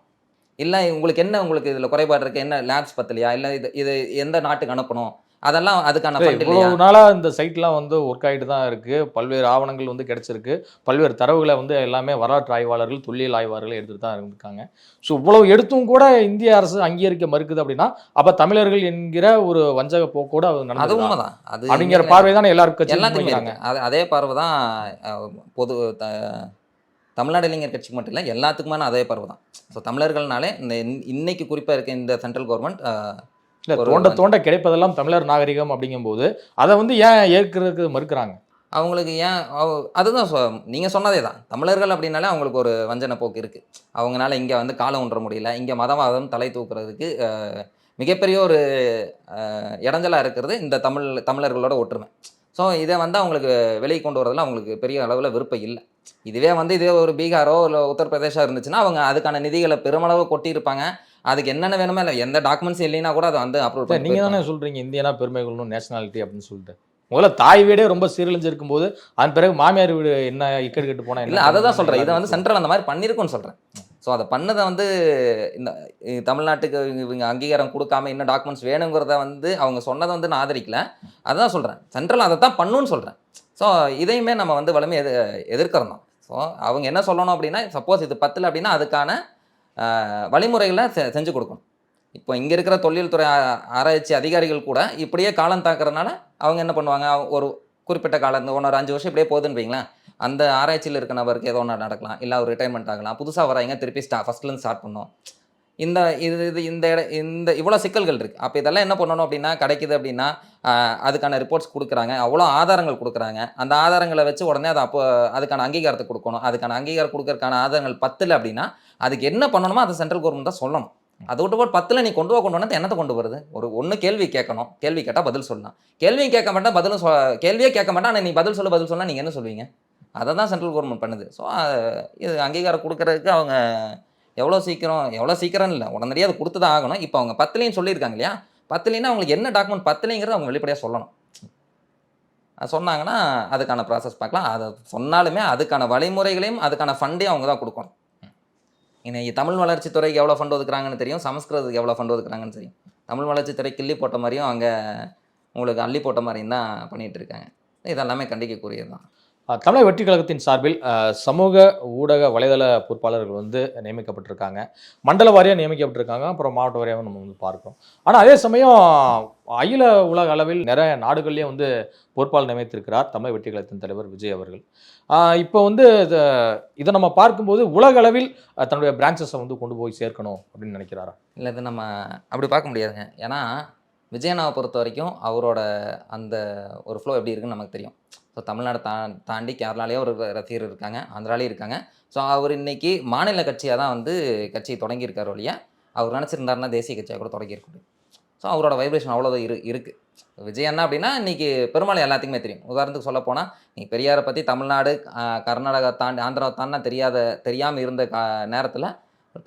இல்லை உங்களுக்கு என்ன உங்களுக்கு இதில் குறைபாடு இருக்குது என்ன லேப்ஸ் பத்தலையா? இல்லை இது இது எந்த நாட்டுக்கு அனுப்பணும்? அதெல்லாம் அதுக்கான இவ்வளவு நாளா இந்த சைட்லாம் வந்து ஒர்க் ஆகிட்டு தான் இருக்கு. பல்வேறு ஆவணங்கள் வந்து கிடைச்சிருக்கு. பல்வேறு தரவுகளை வந்து எல்லாமே வரலாற்று ஆய்வாளர்கள் தொல்லியல் ஆய்வாளர்கள் எடுத்துட்டு தான் இருந்திருக்காங்க. ஸோ இவ்வளவு எடுத்தும் கூட இந்திய அரசு அங்கீகரிக்க மறுக்குது அப்படின்னா அப்ப தமிழர்கள் என்கிற ஒரு வஞ்சக போக்கோட அது அது உண்மைதான். அது அப்படிங்கிற பார்வை தானே எல்லாரும் கட்சியும் எல்லாத்துக்குமே. அது அதே பார்வை தான் பொது த தமிழ்நாடு இளைஞர் கட்சிக்கு மட்டும் இல்லை எல்லாத்துக்குமான அதே பார்வை தான் ஸோ தமிழர்கள்னாலே இந்த இன்ன- இன்னைக்கு குறிப்பாக இருக்க இந்த சென்ட்ரல் கவர்மெண்ட் இல்ல தோண்ட தோண்ட கிடைப்பதெல்லாம் தமிழர் நாகரிகம் அப்படிங்கும்போது அதை வந்து ஏன் ஏற்கிறதுக்கு மறுக்கிறாங்க? அவங்களுக்கு ஏன் அவ- அதுதான் சொ நீங்கள் சொன்னதே தான். தமிழர்கள் அப்படின்னாலே அவங்களுக்கு ஒரு வஞ்சன போக்கு இருக்குது அவங்களால இங்கே வந்து காலம் ஊன்ற முடியல. இங்கே மதவாதம் தலை தூக்குறதுக்கு மிகப்பெரிய ஒரு அஹ், இடைஞ்சலா இருக்கிறது இந்த தமிழ் தமிழர்களோட ஒற்றுமை. ஸோ இதை வந்து அவங்களுக்கு வெளியே கொண்டு வரதுல அவங்களுக்கு பெரிய அளவில் விருப்பம் இல்லை. இதுவே வந்து இதே ஒரு பீகாரோ இல்லை உத்தரப்பிரதேசா இருந்துச்சுன்னா அவங்க அதுக்கான நிதிகளை பெருமளவு கொட்டியிருப்பாங்க. அதுக்கு என்னென்ன வேணுமோ இல்லை எந்த டாக்குமெண்ட்ஸ் இல்லைன்னா கூட அதை வந்து அப்ரூவ் பண்ணி நீங்க தானே சொல்றீங்க இந்தியனா பெருமை கொள்ளணும் நேஷனாலிட்டி அப்படின்னு சொல்லிட்டு. முதல்ல தாய் வீடே ரொம்ப சீரழிஞ்சு இருக்கும்போது அதன் பிறகு மாமியார் வீடு என்ன இக்கெடு கெட்டு போனா இல்லை அதை தான் சொல்கிறேன் இதை வந்து சென்ட்ரல் அந்த மாதிரி பண்ணியிருக்குன்னு சொல்கிறேன் ஸோ அதை பண்ணதை வந்து இந்த தமிழ்நாட்டுக்கு இவங்க அங்கீகாரம் கொடுக்காம இன்னும் டாக்குமெண்ட்ஸ் வேணுங்கிறத வந்து அவங்க சொன்னதை வந்து நான் ஆதரிக்கல. அதான் சொல்கிறேன் சென்ட்ரல் அதை தான் பண்ணுன்னு சொல்கிறேன் ஸோ இதையுமே நம்ம வந்து வலிமை எது எதிர்க்கிறோம். ஸோ அவங்க என்ன சொல்லணும் அப்படின்னா சப்போஸ் இது பத்தில் அப்படின்னா அதுக்கான வழிமுறைகளை செ- செஞ்சு கொடுக்கணும். இப்போ இங்கே இருக்கிற தொழில்துறை ஆராய்ச்சி அதிகாரிகள் கூட இப்படியே காலம் தாக்குறதுனால அவங்க என்ன பண்ணுவாங்க? அவங்க ஒரு குறிப்பிட்ட காலம் இந்த ஒன்று ஒரு அஞ்சு வருஷம் இப்படியே போகுதுன்னு வைங்களேன். அந்த ஆராய்ச்சியில் இருக்க நபருக்கு ஏதோ ஒன்று நடக்கலாம். இல்லை ஒரு ரிட்டைர்மெண்ட் ஆகலாம். புதுசாக வராங்க திருப்பி ஸ்டா ஃபஸ்ட்லேருந்து ஸ்டார்ட் பண்ணோம் இந்த இது இது இந்த இட இந்த இவ்வளோ சிக்கல்கள் இருக்குது அப்போ இதெல்லாம் என்ன பண்ணணும் அப்படின்னா கிடைக்குது அப்படின்னா அதுக்கான ரிப்போர்ட்ஸ் கொடுக்குறாங்க. அவ்வளோ ஆதாரங்கள் கொடுக்குறாங்க. அந்த ஆதாரங்களை வச்சு உடனே அதை அப்போ அதுக்கான அங்கீகாரத்தை கொடுக்கணும். அதுக்கான அங்கீகாரம் கொடுக்கறதுக்கான ஆதாரங்கள் பத்தில் அப்படின்னா அதுக்கு என்ன பண்ணணுமோ அதை சென்ட்ரல் கவர்மெண்ட் தான் சொல்லணும். அதை விட்டு போட்டு பத்தில் நீ கொண்டு வா கொண்டு வந்து என்னத்தை கொண்டு வருது ஒரு ஒன்று கேள்வி கேட்கணும். கேள்வி கேட்டால் பதில் சொல்லலாம். கேள்வியும் கேட்க மாட்டேன் பதிலும் சொ கேள்வியே கேட்க மாட்டேன் ஆனால் நீ பதில் சொல்ல பதில் சொன்னால் நீங்கள் என்ன சொல்வீங்க? அதை தான் சென்ட்ரல் கவர்மெண்ட் பண்ணுது. ஸோ இது அங்கீகாரம் கொடுக்கறதுக்கு அவங்க எவ்வளோ சீக்கிரம் எவ்வளோ சீக்கிரம் இல்லை. உடனடியாக அதை கொடுத்து தான் ஆகணும். இப்போ அவங்க பத்துலையும் சொல்லியிருக்காங்க இல்லையா? பத்துலைன்னா அவங்களுக்கு என்ன டாக்குமெண்ட் பத்துலைங்கிறத அவங்க வெளிப்படையாக சொல்லணும். அது சொன்னாங்கன்னா அதுக்கான ப்ராசஸ் பார்க்கலாம். அதை சொன்னாலுமே அதுக்கான வழிமுறைகளையும் அதுக்கான ஃபண்டையும் அவங்க தான் கொடுக்கணும். இன்னைக்கு தமிழ் வளர்ச்சி துறைக்கு எவ்வளோ ஃபண்ட் ஒதுக்குறாங்கன்னு தெரியும். சமஸ்கிருதத்துக்கு எவ்வளோ ஃபண்ட் ஒதுக்குறாங்கன்னு தெரியும். தமிழ் வளர்ச்சித்துறை கிள்ளி போட்ட மாதிரியும் அங்கே உங்களுக்கு அள்ளி போட்ட மாதிரியும் தான் பண்ணிகிட்டு இருக்காங்க. இதெல்லாமே கண்டிக்கக்கூடியது தான் தமிழக வெற்றி கழகத்தின் சார்பில் சமூக ஊடக வலைதள பொறுப்பாளர்கள் வந்து நியமிக்கப்பட்டிருக்காங்க. மண்டல வாரியாக நியமிக்கப்பட்டிருக்காங்க. அப்புறம் மாவட்ட வாரியாகவும் நம்ம வந்து பார்க்கிறோம். ஆனால் அதே சமயம் அகில உலக அளவில் நிறைய நாடுகள்லேயே வந்து பொறுப்பாளர் நியமித்திருக்கிறார் தமிழக வெற்றி கழகத்தின் தலைவர் விஜய் அவர்கள். இப்போ வந்து இதை நம்ம பார்க்கும்போது உலக அளவில் தன்னுடைய பிரான்ச்சஸை வந்து கொண்டு போய் சேர்க்கணும் அப்படின்னு நினைக்கிறாரா? இல்லை இது நம்ம அப்படி பார்க்க முடியாதுங்க. ஏன்னா விஜயனாவை பொறுத்த வரைக்கும் அவரோட அந்த ஒரு ஃப்ளோ எப்படி இருக்குன்னு நமக்கு தெரியும். ஸோ தமிழ்நாடு தா தாண்டி கேரளாலேயே ஒரு ரசிகர் இருக்காங்க ஆந்திராலேயும் இருக்காங்க. ஸோ அவர் இன்றைக்கி மாநில கட்சியாக தான் வந்து கட்சியை தொடங்கியிருக்கார் வழியா அவர் நினச்சிருந்தாருன்னா தேசிய கட்சியாக கூட தொடங்கியிருக்க முடியும். ஸோ அவரோட வைப்ரேஷன் அவ்வளோ இரு இருக்குது விஜய் என்ன அப்படின்னா இன்றைக்கி பெரும்பாலும் எல்லாத்துக்குமே தெரியும். உதாரணத்துக்கு சொல்ல போனால் நீ பெரியாரை பற்றி தமிழ்நாடு கர்நாடகா தாண்டி ஆந்திராவை தாண்டினா தெரியாத தெரியாமல் இருந்த கா நேரத்தில்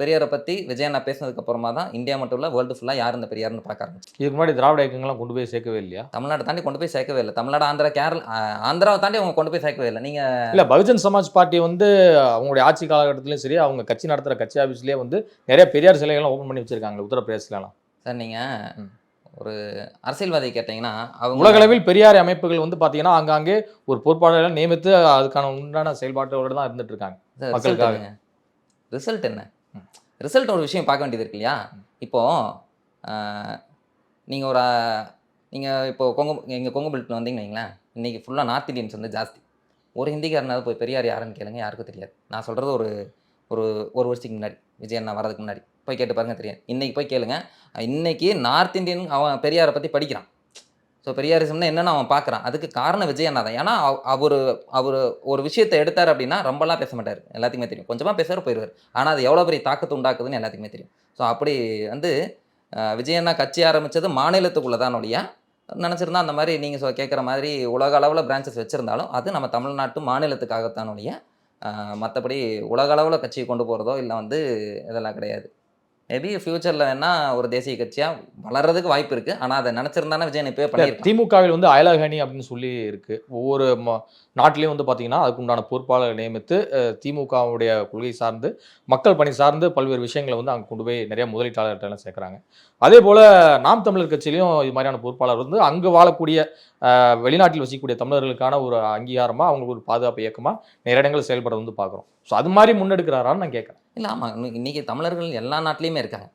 பெரியாரை பற்றி விஜய் அண்ணா பேசினதுக்கு அப்புறமா தான் இந்தியா மட்டும் இல்லை வேர்ல்டு ஃபுல்லாக யார் இந்த பெரியார்னு பார்க்க ஆரம்பிச்சு. இதுக்கு முன்னாடி திராவிட இயக்கங்கள்லாம் கொண்டு போய் சேர்க்கவே இல்லையா? தமிழ்நாட்டை தாண்டி கொண்டு போய் சேர்க்கவே இல்லை. தமிழ்நாடு ஆந்திரா கேரளா ஆந்திராவை தாண்டி அவங்க கொண்டு போய் சேர்க்கவே இல்லை. நீங்கள் இல்ல பகுஜன் சமாஜ் பார்ட்டி வந்து அவங்களுடைய ஆட்சி காலகட்டத்திலயும் சரி அவங்க கட்சி நடத்துற கட்சி ஆஃபீஸ்லயே வந்து நிறைய பெரியார் சிலைகள்லாம் ஓப்பன் பண்ணி வச்சிருக்காங்க உத்தரப்பிரதேசலாம் சார் நீங்கள். ஒரு அரசியல்வாதி கேட்டிங்கன்னா அவங்க உலகளவில் பெரியார் அமைப்புகள் வந்து பாத்தீங்கன்னா ஆங்காங்கே ஒரு பொறுப்பாளர்களை நியமித்து அதுக்கான உண்டான செயல்பாட்டோட தான் இருந்துட்டு இருக்காங்க மக்களுக்காக. ரிசல்ட் என்ன? ரிசல்ட் ஒரு விஷயம் பார்க்க வேண்டியது இருக்கு இல்லையா? இப்போது நீங்கள் ஒரு நீங்கள் இப்போ கொங்கு எங்கள் கொங்கு பெல்ட்டில் வந்தீங்கன்னு வைங்களேன் இன்றைக்கி ஃபுல்லாக நார்த் இந்தியன்ஸ் வந்து ஜாஸ்தி. ஒரு ஹிந்திக்காரனாவது போய் பெரியார் யாருன்னு கேளுங்க யாருக்கும் தெரியாது. நான் சொல்கிறது ஒரு ஒரு ஒரு வருஷத்துக்கு முன்னாடி விஜய் அண்ணா வரதுக்கு முன்னாடி. போய் கேட்டு பாருங்க தெரியும். இன்றைக்கி போய் கேளுங்க இன்றைக்கி நார்த் இந்தியன் அவன் பெரியாரை பற்றி படிக்கிறான். ஸோ பெரியாரிசம்னா என்னன்னு அவன் பார்க்குறான். அதுக்கு காரணம் விஜயன்னா தான் ஏன்னா அவர் அவர் ஒரு விஷயத்தை எடுத்தார் அப்படின்னா ரொம்பலாம் பேச மாட்டார். எல்லாத்துக்குமே தெரியும். கொஞ்சமாக பேசுகிற போயிடுவார் ஆனால் அது எவ்வளோ பெரிய தாக்கத்தை உண்டாக்குதுன்னு எல்லாத்துக்குமே தெரியும். ஸோ அப்படி வந்து விஜயண்ணா விஜய் அண்ணா கட்சி ஆரம்பித்தது மாநிலத்துக்குள்ளே தான் ஒழிய நினச்சிருந்தா அந்த மாதிரி நீங்கள் கேட்குற மாதிரி உலக அளவில் பிரான்ச்சஸ் வச்சுருந்தாலும் அது நம்ம தமிழ்நாட்டு மாநிலத்துக்காகத்தானுடைய மற்றபடி உலக அளவில் கட்சியை கொண்டு போகிறதோ இல்லை வந்து இதெல்லாம் கிடையாது. மேபி ஃப்யூச்சரில் வேணால் ஒரு தேசிய கட்சியாக வளர்றதுக்கு வாய்ப்பு இருக்குது ஆனால் அதை நினச்சிருந்தானே விஜயன் இப்போயே பண்ணியிருப்பான். திமுகவில் வந்து அயலகணி அப்படின்னு சொல்லி இருக்கு. ஒவ்வொரு நாட்டிலையும் வந்து பார்த்தீங்கன்னா அதுக்கு உண்டான பொறுப்பாளர் நியமித்து திமுகவுடைய கொள்கை சார்ந்து மக்கள் பணி சார்ந்து பல்வேறு விஷயங்களை வந்து அங்கே கொண்டு போய் நிறைய முதலீட்டாளர்கிட்ட சேர்க்குறாங்க. அதே போல் நாம் தமிழர் கட்சியிலையும் இது மாதிரியான பொறுப்பாளர் வந்து அங்கு வாழக்கூடிய வெளிநாட்டில் வசிக்கக்கூடிய தமிழர்களுக்கான ஒரு அங்கீகாரமாக அவங்களுக்கு ஒரு பாதுகாப்பு இயக்கமாக நிறைய இடங்கள் செயல்படுறது வந்து பார்க்குறோம் ஸோ அது மாதிரி முன்னெடுக்கிறாரான்னு நான் கேட்குறேன் இல்லை ஆமாம் இன்றைக்கி தமிழர்கள் எல்லா நாட்டிலையுமே இருக்காங்க.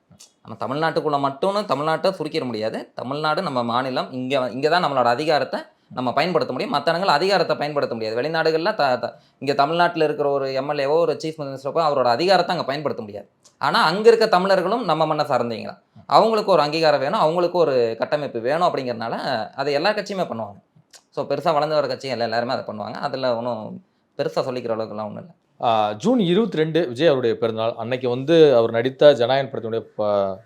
நம்ம தமிழ்நாட்டுக்குள்ளே மட்டும்னு தமிழ்நாட்டை சுருக்கிட முடியாது. தமிழ்நாடு நம்ம மாநிலம் இங்கே இங்கே தான் நம்மளோட அதிகாரத்தை நம்ம பயன்படுத்த முடியும். மற்ற இடங்கள் அதிகாரத்தை பயன்படுத்த முடியாது. வெளிநாடுகளில் த இங்கே தமிழ்நாட்டில் இருக்கிற ஒரு எம்எல்ஏவோ ஒரு சீஃப் மினிஸ்டரோ அவரோட அதிகாரத்தை அங்கே பயன்படுத்த முடியாது. ஆனால் அங்கே இருக்க தமிழர்களும் நம்ம மண்ணை சார்ந்தீங்களா அவங்களுக்கு ஒரு அங்கீகாரம் வேணும் அவங்களுக்கு ஒரு கட்டமைப்பு வேணும் அப்படிங்கிறனால அதை எல்லா கட்சியுமே பண்ணுவாங்க. ஸோ பெருசாக வளர்ந்து வர கட்சி எல்லாருமே அதை பண்ணுவாங்க. அதில் ஒன்றும் பெருசாக சொல்லிக்கிற அளவுக்குலாம் ஒன்றும் இல்லை. ஜூன் இருபத்தி ரெண்டு விஜய் அவருடைய பிறந்தநாள். அன்னைக்கு வந்து அவர் நடித்த ஜனநாயகன் படத்தினுடைய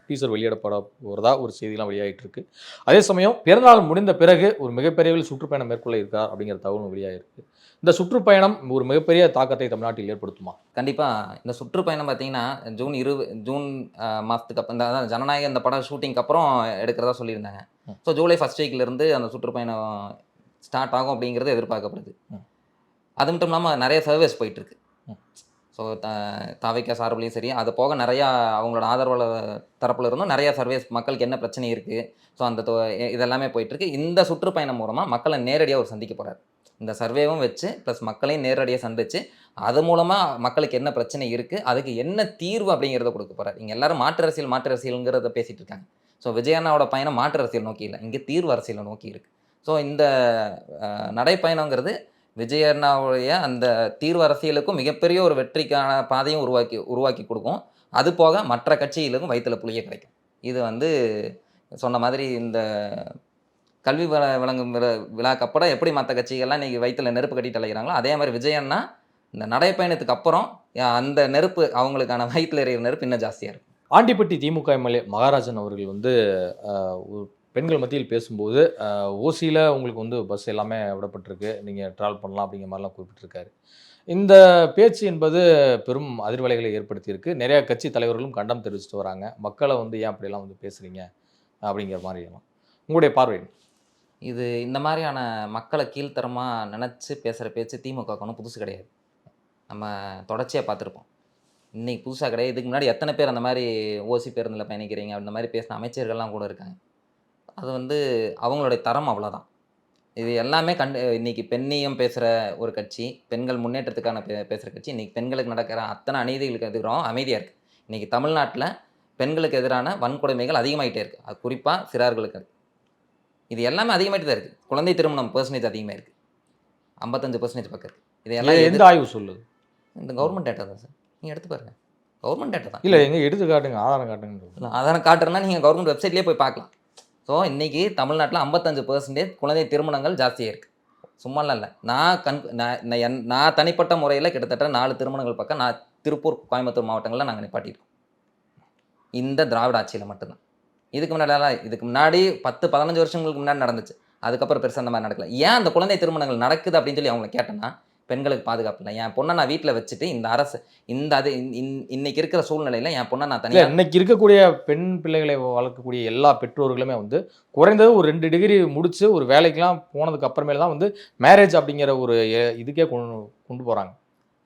டீசர் வெளியிடப்பட போகிறதா ஒரு செய்திலாம் வெளியாகிட்டு இருக்கு அதே சமயம் பிறந்தநாள் முடிந்த பிறகு ஒரு மிகப்பெரிய அளவில் சுற்றுப்பயணம் மேற்கொள்ள இருக்கார் அப்படிங்கிற தகவலும் வெளியாகிருக்கு இந்த சுற்றுப்பயணம் ஒரு மிகப்பெரிய தாக்கத்தை தமிழ்நாட்டில் ஏற்படுத்துமா? கண்டிப்பாக இந்த சுற்றுப்பயணம் பார்த்தீங்கன்னா ஜூன் இரு ஜூன் மாதத்துக்கு அப்புறம் இந்த ஜனநாயக இந்த படம் ஷூட்டிங்க்கு அப்புறம் எடுக்கிறதா சொல்லியிருந்தாங்க. ஸோ ஜூலை ஃபஸ்ட் வீக்லேருந்து அந்த சுற்றுப்பயணம் ஸ்டார்ட் ஆகும் அப்படிங்கிறது எதிர்பார்க்கப்படுது. அது மட்டும் இல்லாமல் நிறைய சர்வேஸ் போயிட்டுருக்கு. ஸோ த தாவைக்கா சார்புலையும் சரி அது போக நிறையா அவங்களோட ஆதரவாளர் தரப்பில் இருந்தும் நிறையா சர்வேஸ் மக்களுக்கு என்ன பிரச்சனை இருக்குது ஸோ அந்த தொ- இதெல்லாமே போயிட்டுருக்கு. இந்த சுற்றுப்பயணம் மூலமாக மக்களை நேரடியாக ஒரு சந்திக்க போகிறார் இந்த சர்வேவும் வச்சு ப்ளஸ் மக்களையும் நேரடியாக சந்திச்சு அது மூலமாக மக்களுக்கு என்ன பிரச்சனை இருக்குது அதுக்கு என்ன தீர்வு அப்படிங்கிறத கொடுக்க போகிறார் இங்கே எல்லாரும் மாற்று அரசியல் மாற்று அரசியலுங்கிறத பேசிகிட்டு இருக்காங்க. ஸோ விஜயண்ணாவோட பயணம் மாற்று அரசியல் நோக்கி இல்லை இங்கே தீர்வு அரசியலை நோக்கி இருக்குது ஸோ இந்த நடைப்பயணங்கிறது விஜயண்ணாவுடைய அந்த தீர்வு அரசியலுக்கும் மிகப்பெரிய ஒரு வெற்றிக்கான பாதையும் உருவாக்கி உருவாக்கி கொடுக்கும். அது போக மற்ற கட்சிகளுக்கும் வயிற்றுல புளிய கிடைக்கும். இது வந்து சொன்ன மாதிரி இந்த கல்வி வள வழங்கும் விழா விழாக்கப்பட எப்படி மற்ற கட்சிகள்லாம் இன்றைக்கி வயிற்றுல நெருப்பு கட்டிட்டு அலைகிறாங்களோ அதே மாதிரி விஜயண்ணா இந்த நடைப்பயணத்துக்கு அப்புறம் அந்த நெருப்பு அவங்களுக்கான வயிற்றில் எறிகிற நெருப்பு இன்னும் ஜாஸ்தியாக இருக்கும் ஆண்டிப்பட்டி திமுக எம்எல்ஏ மகாராஜன் அவர்கள் வந்து பெண்கள் மத்தியில் பேசும்போது ஓசியில் உங்களுக்கு வந்து பஸ் எல்லாமே விடப்பட்டிருக்கு. நீங்கள் ட்ராவல் பண்ணலாம் அப்படிங்கிற மாதிரிலாம் குறிப்பிட்டிருக்காரு. இந்த பேச்சு என்பது பெரும் அதிர்வலைகளை ஏற்படுத்தியிருக்கு. நிறையா கட்சி தலைவர்களும் கண்டம் தெரிவிச்சுட்டு வராங்க. மக்களை வந்து ஏன் அப்படிலாம் வந்து பேசுகிறீங்க அப்படிங்கிற மாதிரி எல்லாம். உங்களுடைய பார்வை இது இந்த மாதிரியான மக்களை கீழ்த்தரமாக நினச்சி பேசுகிற பேச்சு திமுக ஒன்றும் புதுசு கிடையாது. நம்ம தொடர்ச்சியாக பார்த்துருப்போம். இன்னைக்கு புதுசாக கிடையாது. இதுக்கு முன்னாடி எத்தனை பேர் அந்த மாதிரி ஓசி பேருந்தில் பயணிக்கிறீங்க? அந்த மாதிரி பேசின அமைச்சர்கள்லாம் கூட இருக்காங்க. அது வந்து அவங்களுடைய தரம் அவ்வளோதான் இது எல்லாமே கண்டு இன்னைக்கு பெண்ணியம் பேசுகிற ஒரு கட்சி பெண்கள் முன்னேற்றத்துக்கான பே பேசுகிற கட்சி இன்னைக்கு பெண்களுக்கு நடக்கிற அத்தனை அநீதிகளுக்கு எதிராக அமைதியாக இருக்குது இன்னைக்கு தமிழ்நாட்டில் பெண்களுக்கு எதிரான வன்கொடுமைகள் அதிகமாயிட்டே இருக்குது அது குறிப்பாக சிறார்களுக்கு இது எல்லாமே அதிகமாயிட்டு தான் இருக்குது குழந்தை திருமணம் பர்சன்டேஜ் அதிகமாக இருக்குது ஐம்பத்தஞ்சு பர்சன்டேஜ் பக்கம் இருக்குது இது எல்லாம் எந்த ஆய்வு சொல்லுது இந்த கவர்மெண்ட் டேட்டா தான் சார். நீங்கள் எடுத்து பாருங்க. கவர்மெண்ட் டேட்டா தான். இல்லை எங்க எடுத்து காட்டுங்க ஆதாரம் காட்டுங்க இல்லை ஆதாரம் காட்டுறேன்னா நீங்கள் கவர்மெண்ட் வெப்சைட்லேயே போய் பார்க்கலாம். ஸோ இன்றைக்கி தமிழ்நாட்டில் ஐம்பத்தஞ்சு பர்சன்டேஜ் குழந்தை திருமணங்கள் ஜாஸ்தியாக இருக்குது சும்மாலாம் இல்லை. நான் கண் நான் நான் என்- நான் தனிப்பட்ட முறையில் கிட்டத்தட்ட நாலு திருமணங்கள் பக்கம் நான் திருப்பூர் கோயம்புத்தூர் மாவட்டங்களில் நாங்கள் நிப்பாட்டியிருக்கோம் இந்த திராவிட ஆட்சியில் மட்டும்தான். இதுக்கு முன்னாடி இதுக்கு முன்னாடி பத்து பதினஞ்சு வருஷங்களுக்கு முன்னாடி நடந்துச்சு. அதுக்கப்புறம் பெருசாக அந்த மாதிரி நடக்கல. ஏன் அந்த குழந்தை திருமணங்கள் நடக்குது அப்படின்னு சொல்லி அவங்களை கேட்டேன்னா பெண்களுக்கு பாதுகாப்பு இல்லை. என் பொண்ணை நான் வீட்டில் வச்சுட்டு இந்த அரசு இந்த அது இன்- இன்- இன்னைக்கு இருக்கிற சூழ்நிலையில் என் பொண்ணை நான் தனியாக இன்னைக்கு இருக்கக்கூடிய பெண் பிள்ளைகளை வளர்க்கக்கூடிய எல்லா பெற்றோர்களுமே வந்து குறைந்தது ஒரு ரெண்டு டிகிரி முடிச்சு ஒரு வேலைக்கெல்லாம் போனதுக்கு அப்புறமேல தான் வந்து மேரேஜ் அப்படிங்கிற ஒரு இதுக்கே கொண்டு கொண்டு போறாங்க.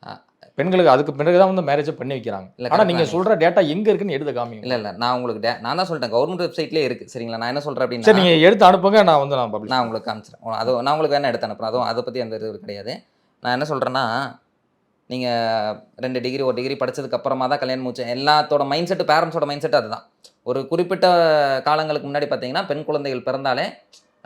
ஆ. பெண்களுக்கு அதுக்கு பிறகு தான் வந்து மேரேஜை பண்ணி வைக்கிறாங்க. இல்ல, ஆனா correct நீங்க தான். சொல்ற டேட்டா எங்க இருக்குன்னு எடுத்து காமிங்க. இல்லை இல்லை நான் உங்களுக்கு டே- நான் தான் சொல்லிட்டேன். கவர்மெண்ட் வெப்சைட்லேயே இருக்குது சரிங்களா? நான் என்ன சொல்கிறேன் சரி அப்படின்னா நீங்க எடுத்து அனுப்புங்க நான் வந்து நான் நான் உங்களுக்கு காமிச்சிடறேன் அது நான் உங்களுக்கு வேணா எடுத்து அனுப்புறேன். அதுவும் அதை பற்றி அந்த இது கிடையாது. நான் என்ன சொல்கிறேன்னா நீங்கள் ரெண்டு டிகிரி ஒரு டிகிரி படித்ததுக்கு அப்புறமா தான் கல்யாணம் முடிச்சேன் எல்லாத்தோட மைண்ட் செட்டு பேரண்ட்ஸோட மைண்ட் செட்டு அதுதான். ஒரு குறிப்பிட்ட காலங்களுக்கு முன்னாடி பார்த்தீங்கன்னா பெண் குழந்தைகள் பிறந்தாலே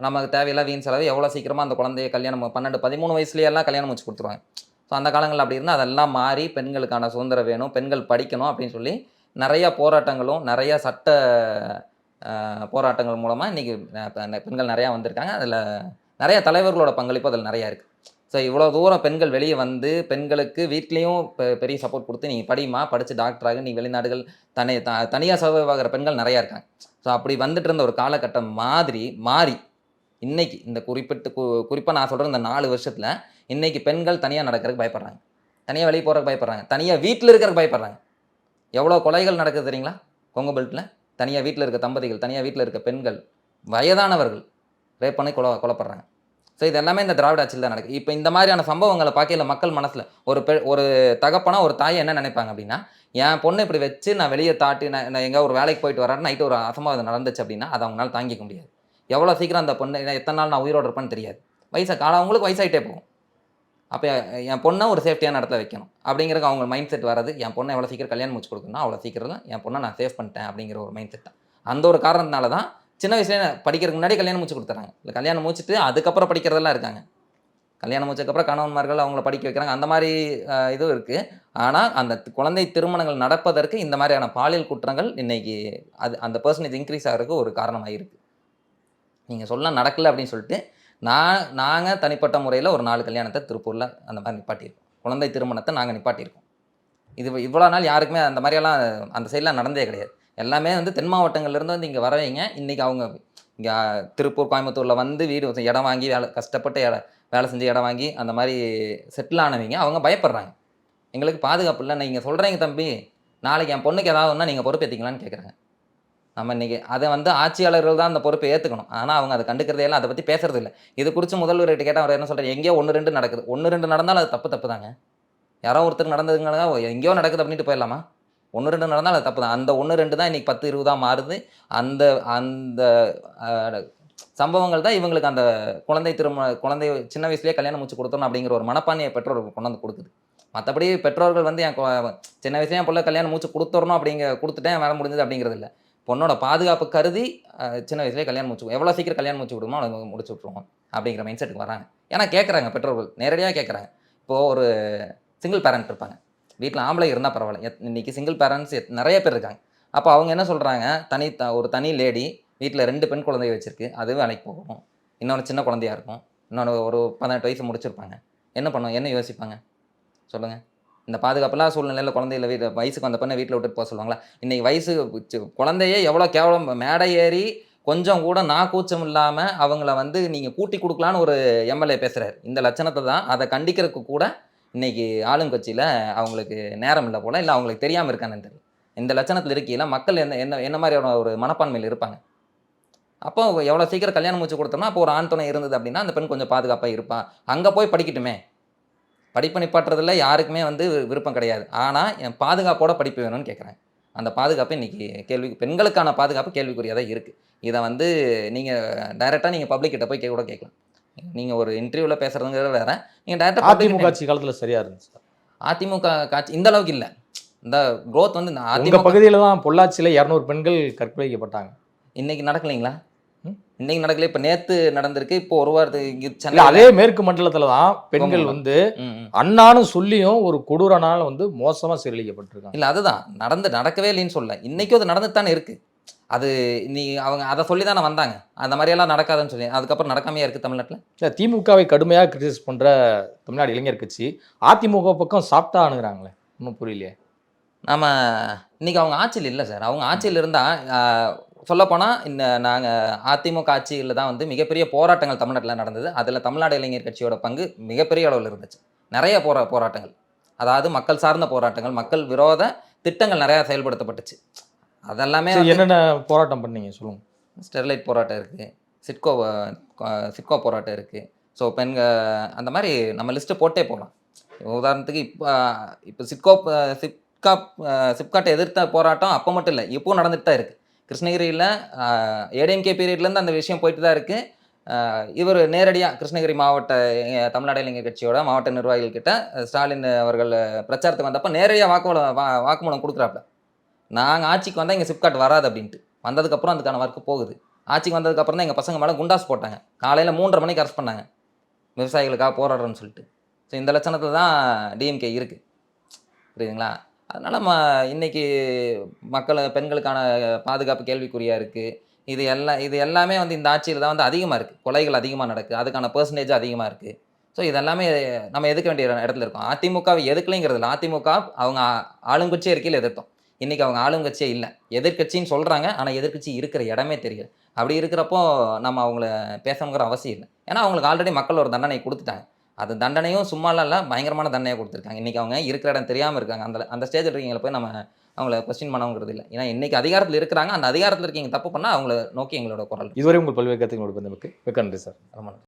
நமக்கு தேவையில்லாம் வீண் செலவு எவ்வளோ சீக்கிரமாக அந்த குழந்தைய கல்யாணம் பன்னெண்டு பதிமூணு வயசுலேயெல்லாம் எல்லாம் கல்யாணம் முடிச்சு கொடுத்துருவாங்க. ஸோ அந்த காலங்களில் அப்படி இருந்தால் அதெல்லாம் மாறி பெண்களுக்கான சுதந்திரம் வேணும் பெண்கள் படிக்கணும் அப்படின்னு சொல்லி நிறையா போராட்டங்களும் நிறையா சட்ட போராட்டங்கள் மூலமாக இன்றைக்கி பெண்கள் நிறையா வந்திருக்காங்க. அதில் நிறைய தலைவர்களோட பங்களிப்பு அதில் நிறையா இருக்குது ஸோ இவ்வளோ தூரம் பெண்கள் வெளியே வந்து பெண்களுக்கு வீட்லேயும் பெரிய சப்போர்ட் கொடுத்து நீங்கள் படிமா படித்து டாக்டராக நீ வெளிநாடுகள் தனி த தனியாக சர்வைவ் பெண்கள் நிறையா இருக்காங்க. ஸோ அப்படி வந்துட்டு இருந்த ஒரு காலகட்டம் மாதிரி மாறி இன்னைக்கு இந்த குறிப்பிட்டு கு குறிப்பாக நான் சொல்கிற இந்த நாலு வருஷத்தில் இன்னைக்கு பெண்கள் தனியாக நடக்கிறதுக்கு பயப்படுறாங்க. தனியாக வெளியே போகிறதுக்கு பயப்படுறாங்க. தனியாக வீட்டில் இருக்கிறதுக்கு பயப்படுறாங்க. எவ்வளோ கொலைகள் நடக்குது தெரியுங்களா? கொங்கு பெல்ட்டில் தனியாக வீட்டில் இருக்க தம்பதிகள் தனியாக வீட்டில் இருக்க பெண்கள் வயதானவர்கள் ரேப் பண்ணி கொலை கொலைப்படுறாங்க ஸோ இது எல்லாமே இந்த திராவிட ஆட்சியில் தான் நடக்குது. இப்போ இந்த மாதிரியான சம்பவங்களை பார்க்கையில மக்கள் மனசில் ஒரு பெ ஒரு தகப்பனா ஒரு தாயை என்ன நினைப்பாங்க அப்படின்னா என் பொண்ணை இப்படி வச்சு நான் வெளியே தாட்டி நான் நான் எங்கே ஒரு வேலைக்கு போயிட்டு வரேன் நைட்டு ஒரு அசம்பாவிதம் நடந்துச்சு அப்படின்னா அதை அவங்களால தாங்கிக்க முடியாது. எவ்வளோ சீக்கிரம் அந்த பொண்ணு எத்தனை நாள் நான் உயிரோடு இருப்பேன்னு தெரியாது. வயசாக காலம் அவங்களுக்கு வயசாயிட்டே போகும். அப்போ என் பொண்ணை ஒரு சேஃப்டியான இடத்துல வைக்கணும். அப்படிங்கிறதுக்கு அவங்க மைண்ட் செட் வரது என் பொண்ணை எவ்வளோ சீக்கிரம் கல்யாணம் முடிச்சு கொடுக்கணும் அவ்வளோ சீக்கிரம் என் பொண்ணை நான் சேஃப் பண்ணிட்டேன் அப்படிங்கிற ஒரு மைண்ட் செட் தான். அந்த ஒரு காரணத்தினால தான் சின்ன வயசுல படிக்கிறதுக்கு முன்னாடி கல்யாணம் முடிச்சு கொடுத்துறாங்க இல்லை கல்யாணம் முடிச்சுட்டு அதுக்கப்புறம் படிக்கிறதெல்லாம் இருக்காங்க. கல்யாணம் முடிச்சதுக்கப்புறம் கணவன்மார்கள் அவங்கள படிக்க வைக்கிறாங்க. அந்த மாதிரி இதுவும் இருக்குது ஆனால் அந்த குழந்தை திருமணங்கள் நடப்பதற்கு இந்த மாதிரியான பாலியல் குற்றங்கள் இன்னைக்கு அது அந்த பர்சன்டேஜ் இன்க்ரீஸ் ஆகிறதுக்கு ஒரு காரணமாக இருக்குது நீங்கள் சொல்ல நடக்கல அப்படின்னு சொல்லிட்டு நான் நாங்கள் தனிப்பட்ட முறையில் ஒரு நாலு கல்யாணத்தை திருப்பூரில் அந்த மாதிரி நிப்பாட்டியிருக்கோம். குழந்தை திருமணத்தை நாங்கள் நிப்பாட்டியிருக்கோம். இது இவ்வளோ நாள் யாருக்குமே அந்த மாதிரியெல்லாம் அந்த சைட்லாம் நடந்தே கிடையாது. எல்லாமே வந்து தென் மாவட்டங்கள்லேருந்து வந்து இங்கே வரவைங்க. இன்றைக்கி அவங்க இங்கே திருப்பூர் கோயம்புத்தூரில் வந்து வீடு இடம் வாங்கி வேலை கஷ்டப்பட்டு இட வேலை செஞ்சு இடம் வாங்கி அந்த மாதிரி செட்டில் ஆனவங்க அவங்க பயப்படுறாங்க. எங்களுக்கு பாதுகாப்பு இல்லை. நீங்கள் சொல்கிறீங்க தம்பி நாளைக்கு என் பொண்ணுக்கு ஏதாவது ஒன்றா நீங்கள் பொறுப்பேற்றிக்கலான்னு கேட்குறாங்க நம்ம இன்றைக்கி அதை வந்து ஆட்சியாளர்கள் தான் அந்த பொறுப்பை ஏற்றுக்கணும் ஆனால் அவங்க அதை கண்டுக்கிறதே இல்லை அதை பற்றி பேசுறது இல்லை. இது குறித்து முதல்வர்கிட்ட கேட்டால் அவர் என்ன சொல்கிறார் எங்கேயோ ஒன்று ரெண்டு நடக்குது. ஒன்று ரெண்டு நடந்தாலும் அது தப்பு தப்பு தாங்க யாரோ ஒருத்தருக்கு நடந்ததுங்க எங்கேயோ நடக்குது அப்படின்ட்டு போயிடலாமா? ஒன்று ரெண்டு நடந்தால் அது தப்பு தான். அந்த ஒன்று ரெண்டு தான் இன்றைக்கி பத்து இருபதாக மாறுது. அந்த அந்த சம்பவங்கள் தான் இவங்களுக்கு அந்த குழந்தை திருமண குழந்தை சின்ன வயசுலேயே கல்யாணம் முடிச்சு கொடுத்தோம் அப்படிங்கிற ஒரு மனப்பான்மையை பெற்றோர்கள் கொண்டு வந்து கொடுக்குது. மற்றபடி பெற்றோர்கள் வந்து என் சின்ன வயசுலேயே என் பிள்ளை கல்யாணம் முடிச்சு கொடுத்துடணும் அப்படிங்க கொடுத்துட்டேன் வேலை முடிஞ்சது அப்படிங்கிறது இல்லை. பொண்ணோட பாதுகாப்பு கருதி சின்ன வயசுலேயே கல்யாணம் முடிச்சு எவ்வளோ சீக்கிரம் கல்யாணம் முடிச்சு விடுமோ அவனுக்கு முடிச்சு விட்ருவோம் அப்படிங்கிற மைண்ட் செட்டுக்கு வராங்க. ஏன்னா கேட்குறாங்க பெற்றோர்கள். நேரடியாக கேட்குறாங்க இப்போது ஒரு சிங்கிள் பேரண்ட் இருப்பாங்க. வீட்டில் ஆம்பளை இருந்தால் பரவாயில்ல. எத்- சிங்கிள் பேரண்ட்ஸ் நிறைய பேர் இருக்காங்க. அப்போ அவங்க என்ன சொல்கிறாங்க தனி த ஒரு தனி லேடி வீட்டில் ரெண்டு பெண் குழந்தைய வச்சுருக்கு. அது வேலைக்கு போகும். இன்னொன்று சின்ன குழந்தையா இருக்கும். இன்னொன்று ஒரு பதினெட்டு வயசு முடிச்சிருப்பாங்க. என்ன பண்ணும்? என்ன யோசிப்பாங்க? சொல்லுங்கள் இந்த பாதுகாப்பெல்லாம் சூழ்நிலையில் குழந்தையில வீட்டு வயசுக்கு வந்த பொண்ணை வீட்டில் விட்டுட்டு போக சொல்லுவாங்களா? இன்றைக்கி வயசு குழந்தையே எவ்வளோ கேவலம் மேடை ஏறி கொஞ்சம் கூட நான் கூச்சம் இல்லாமல் அவங்கள வந்து நீங்கள் கூட்டி கொடுக்கலான்னு ஒரு எம்எல்ஏ பேசுகிறார் இந்த லட்சணத்தை தான் அதை கண்டிக்கிறதுக்கு கூட இன்னைக்கு ஆளுங்கட்சியில் அவங்களுக்கு நேரம் இல்லை போல இல்லை அவங்களுக்கு தெரியாமல் இருக்கான்னு தெரியல. இந்த லட்சணத்தில் இருக்கையில் மக்கள் என்ன என்ன என்ன மாதிரியான ஒரு மனப்பான்மையில் இருப்பாங்க? அப்போ எவ்வளோ சீக்கிரம் கல்யாணம் முடிச்சு கொடுத்தோம்னா அப்போ ஒரு ஆண் துணை இருந்தது அப்படின்னா அந்த பெண் கொஞ்சம் பாதுகாப்பாக இருப்பான் அங்கே போய் படிக்கட்டுமே. படிப்பு நிப்பாட்டுறதுல யாருக்குமே வந்து விருப்பம் கிடையாது. ஆனால் என் பாதுகாப்போட படிப்பு வேணும்னு கேட்குறேன் அந்த பாதுகாப்பு இன்றைக்கி கேள்வி பெண்களுக்கான பாதுகாப்பு கேள்விக்குறியாக தான் இருக்குது இதை வந்து நீங்கள் டைரெக்டாக நீங்கள் பப்ளிக்கிட்ட போய் கே- கூட கேட்கலாம். நீங்கள் ஒரு இன்டர்வியூவில் பேசுகிறதுங்கிறது வேற. நீங்கள் டேரெக்டாக அதிமுக ஆட்சி காலத்துல சரியா இருந்துச்சு. அதிமுக காட்சி இந்த அளவுக்கு இல்லை. இந்த growth வந்து இந்த அதிமுக பகுதியில தான் பொள்ளாச்சியில இருநூறு பெண்கள் கற்பழிக்கப்பட்டாங்க இன்னைக்கு நடக்கலைங்களா. இன்னைக்கு நடக்கல. இப்போ நேத்து நடந்திருக்கு. இப்போ ஒரு வாரத்துக்கு அதே மேற்கு மண்டலத்துல தான் பெண்கள். வந்து ம், ம். அண்ணான்னு சொல்லியும் ஒரு கொடூரனால வந்து மோசமா சீரழிக்கப்பட்டிருக்காங்க இல்ல அதுதான். நடந்து நடக்கவே இல்லைன்னு சொல்ல இன்னைக்கும் அது நடந்துட்டு தானே இருக்கு. அது நீ அவங்க அதை சொல்லி தானே வந்தாங்க. அந்த மாதிரியெல்லாம் நடக்காதுன்னு சொல்லி. அதுக்கப்புறம் நடக்காமையா இருக்கு தமிழ்நாட்டில்? இல்ல, திமுகவை கடுமையாக கிரிட்டிசைஸ் பண்ற தமிழ்நாடு இளைஞர் கட்சி அதிமுக பக்கம் சாப்பிட்டா அணுகுறாங்களே. இன்னும் புரியலையே. நாம இன்னைக்கு அவங்க ஆட்சியில் இல்லை சார். அவங்க ஆட்சியில் இருந்தால் சொல்லப்போனால் இந்த நாங்கள் அதிமுக ஆட்சியில் தான் வந்து மிகப்பெரிய போராட்டங்கள் தமிழ்நாட்டில் நடந்தது. அதில் தமிழ்நாடு இளைஞர் கட்சியோட பங்கு மிகப்பெரிய அளவில் இருந்துச்சு. நிறைய போரா போராட்டங்கள். அதாவது மக்கள் சார்ந்த போராட்டங்கள் மக்கள் விரோத திட்டங்கள் நிறையா செயல்படுத்தப்பட்டுச்சு. அதெல்லாமே என்னென்ன போராட்டம் பண்ணீங்க? சொல்லுங்க. ஸ்டெர்லைட் போராட்டம் இருக்குது சிட்கோ சிட்கோ போராட்டம் இருக்குது ஸோ பெண்க அந்த மாதிரி நம்ம லிஸ்ட்டு போட்டே போகலாம் உதாரணத்துக்கு இப்போ இப்போ சிட்கோ அஹ், சிப்கா அஹ், சிப்காட்டை எதிர்த்த போராட்டம் அப்போ மட்டும் இல்லை இப்போவும் நடந்துட்டு தான் இருக்குது கிருஷ்ணகிரியில் ஏடிஎம்கே பீரியட்லேருந்து அந்த விஷயம் போயிட்டு தான் இருக்குது இவர் நேரடியாக கிருஷ்ணகிரி மாவட்ட தமிழ்நாடு இளைஞர் கட்சியோட மாவட்ட நிர்வாகிகள் கிட்ட ஸ்டாலின் அவர்கள் பிரச்சாரத்துக்கு வந்தப்போ நேரடியாக வாக்குமூலம் வாக்குமூலம் கொடுக்குறாப்புல நாங்கள் ஆட்சிக்கு வந்தால் இங்கே சிப்காட் வராது அப்படின்ட்டு. வந்ததுக்கப்புறம் அதுக்கான ஒர்க்கு போகுது. ஆட்சிக்கு வந்ததுக்கப்புறம் தான் எங்கள் பசங்க மேலே குண்டாஸ் போட்டாங்க. காலையில் மூன்றரை மணிக்கு அரெஸ்ட் பண்ணாங்க. விவசாயிகளுக்காக போராடுறோன்னு சொல்லிட்டு. ஸோ இந்த லட்சணத்தில் தான் டிஎம்கே இருக்குது புரியுதுங்களா? அதனால் ம இன்னைக்கு மக்கள் பெண்களுக்கான பாதுகாப்பு கேள்விக்குறியாக இருக்குது இது எல்லாம் இது எல்லாமே வந்து இந்த ஆட்சியில் தான் வந்து அதிகமாக இருக்குது கொலைகள் அதிகமாக நடக்குது அதுக்கான பர்சன்டேஜ் அதிகமாக இருக்குது ஸோ இதெல்லாமே நம்ம எதுக்க வேண்டிய இடத்துல இருக்கோம்? அதிமுக எதுக்கலைங்கிறது இல்லை அதிமுக அவங்க ஆ- இருக்கையில் எதிர்த்தோம்? இன்றைக்கி அவங்க ஆளுங்கட்சியே இல்லை. எதிர்க்கட்சின்னு சொல்கிறாங்க ஆனால் எதிர்க்கட்சி இருக்கிற இடமே தெரியல. அப்படி இருக்கிறப்போ நம்ம அவங்கள பேசணுங்கிற அவசியம் இல்லை. ஏன்னா அவங்களுக்கு ஆல்ரெடி மக்கள் ஒரு தண்டனை கொடுத்துட்டாங்க. அது தண்டனையும் சும்மாலாம் இல்லை பயங்கரமான தண்டனையை கொடுத்துருக்காங்க. இன்றைக்கி அவங்க இருக்கிற இடம் தெரியாமல் இருக்காங்க. அந்த அந்த ஸ்டேஜில் இருக்கீங்கள போய் நம்ம அவங்கள கொஸ்டின் பண்ணணுங்கிறது இல்லை. ஏன்னா இன்றைக்கி அதிகாரத்தில் இருக்கிறாங்க. அந்த அதிகாரத்தில் இருக்கீங்க தப்பு பண்ணால் அவங்கள நோக்கி எங்களோட குரல் இதுவரை உங்கள் பல்வேறு கருத்துக்களோடு நமக்கு மிக்க நன்றி சார். ரொம்ப நன்றி.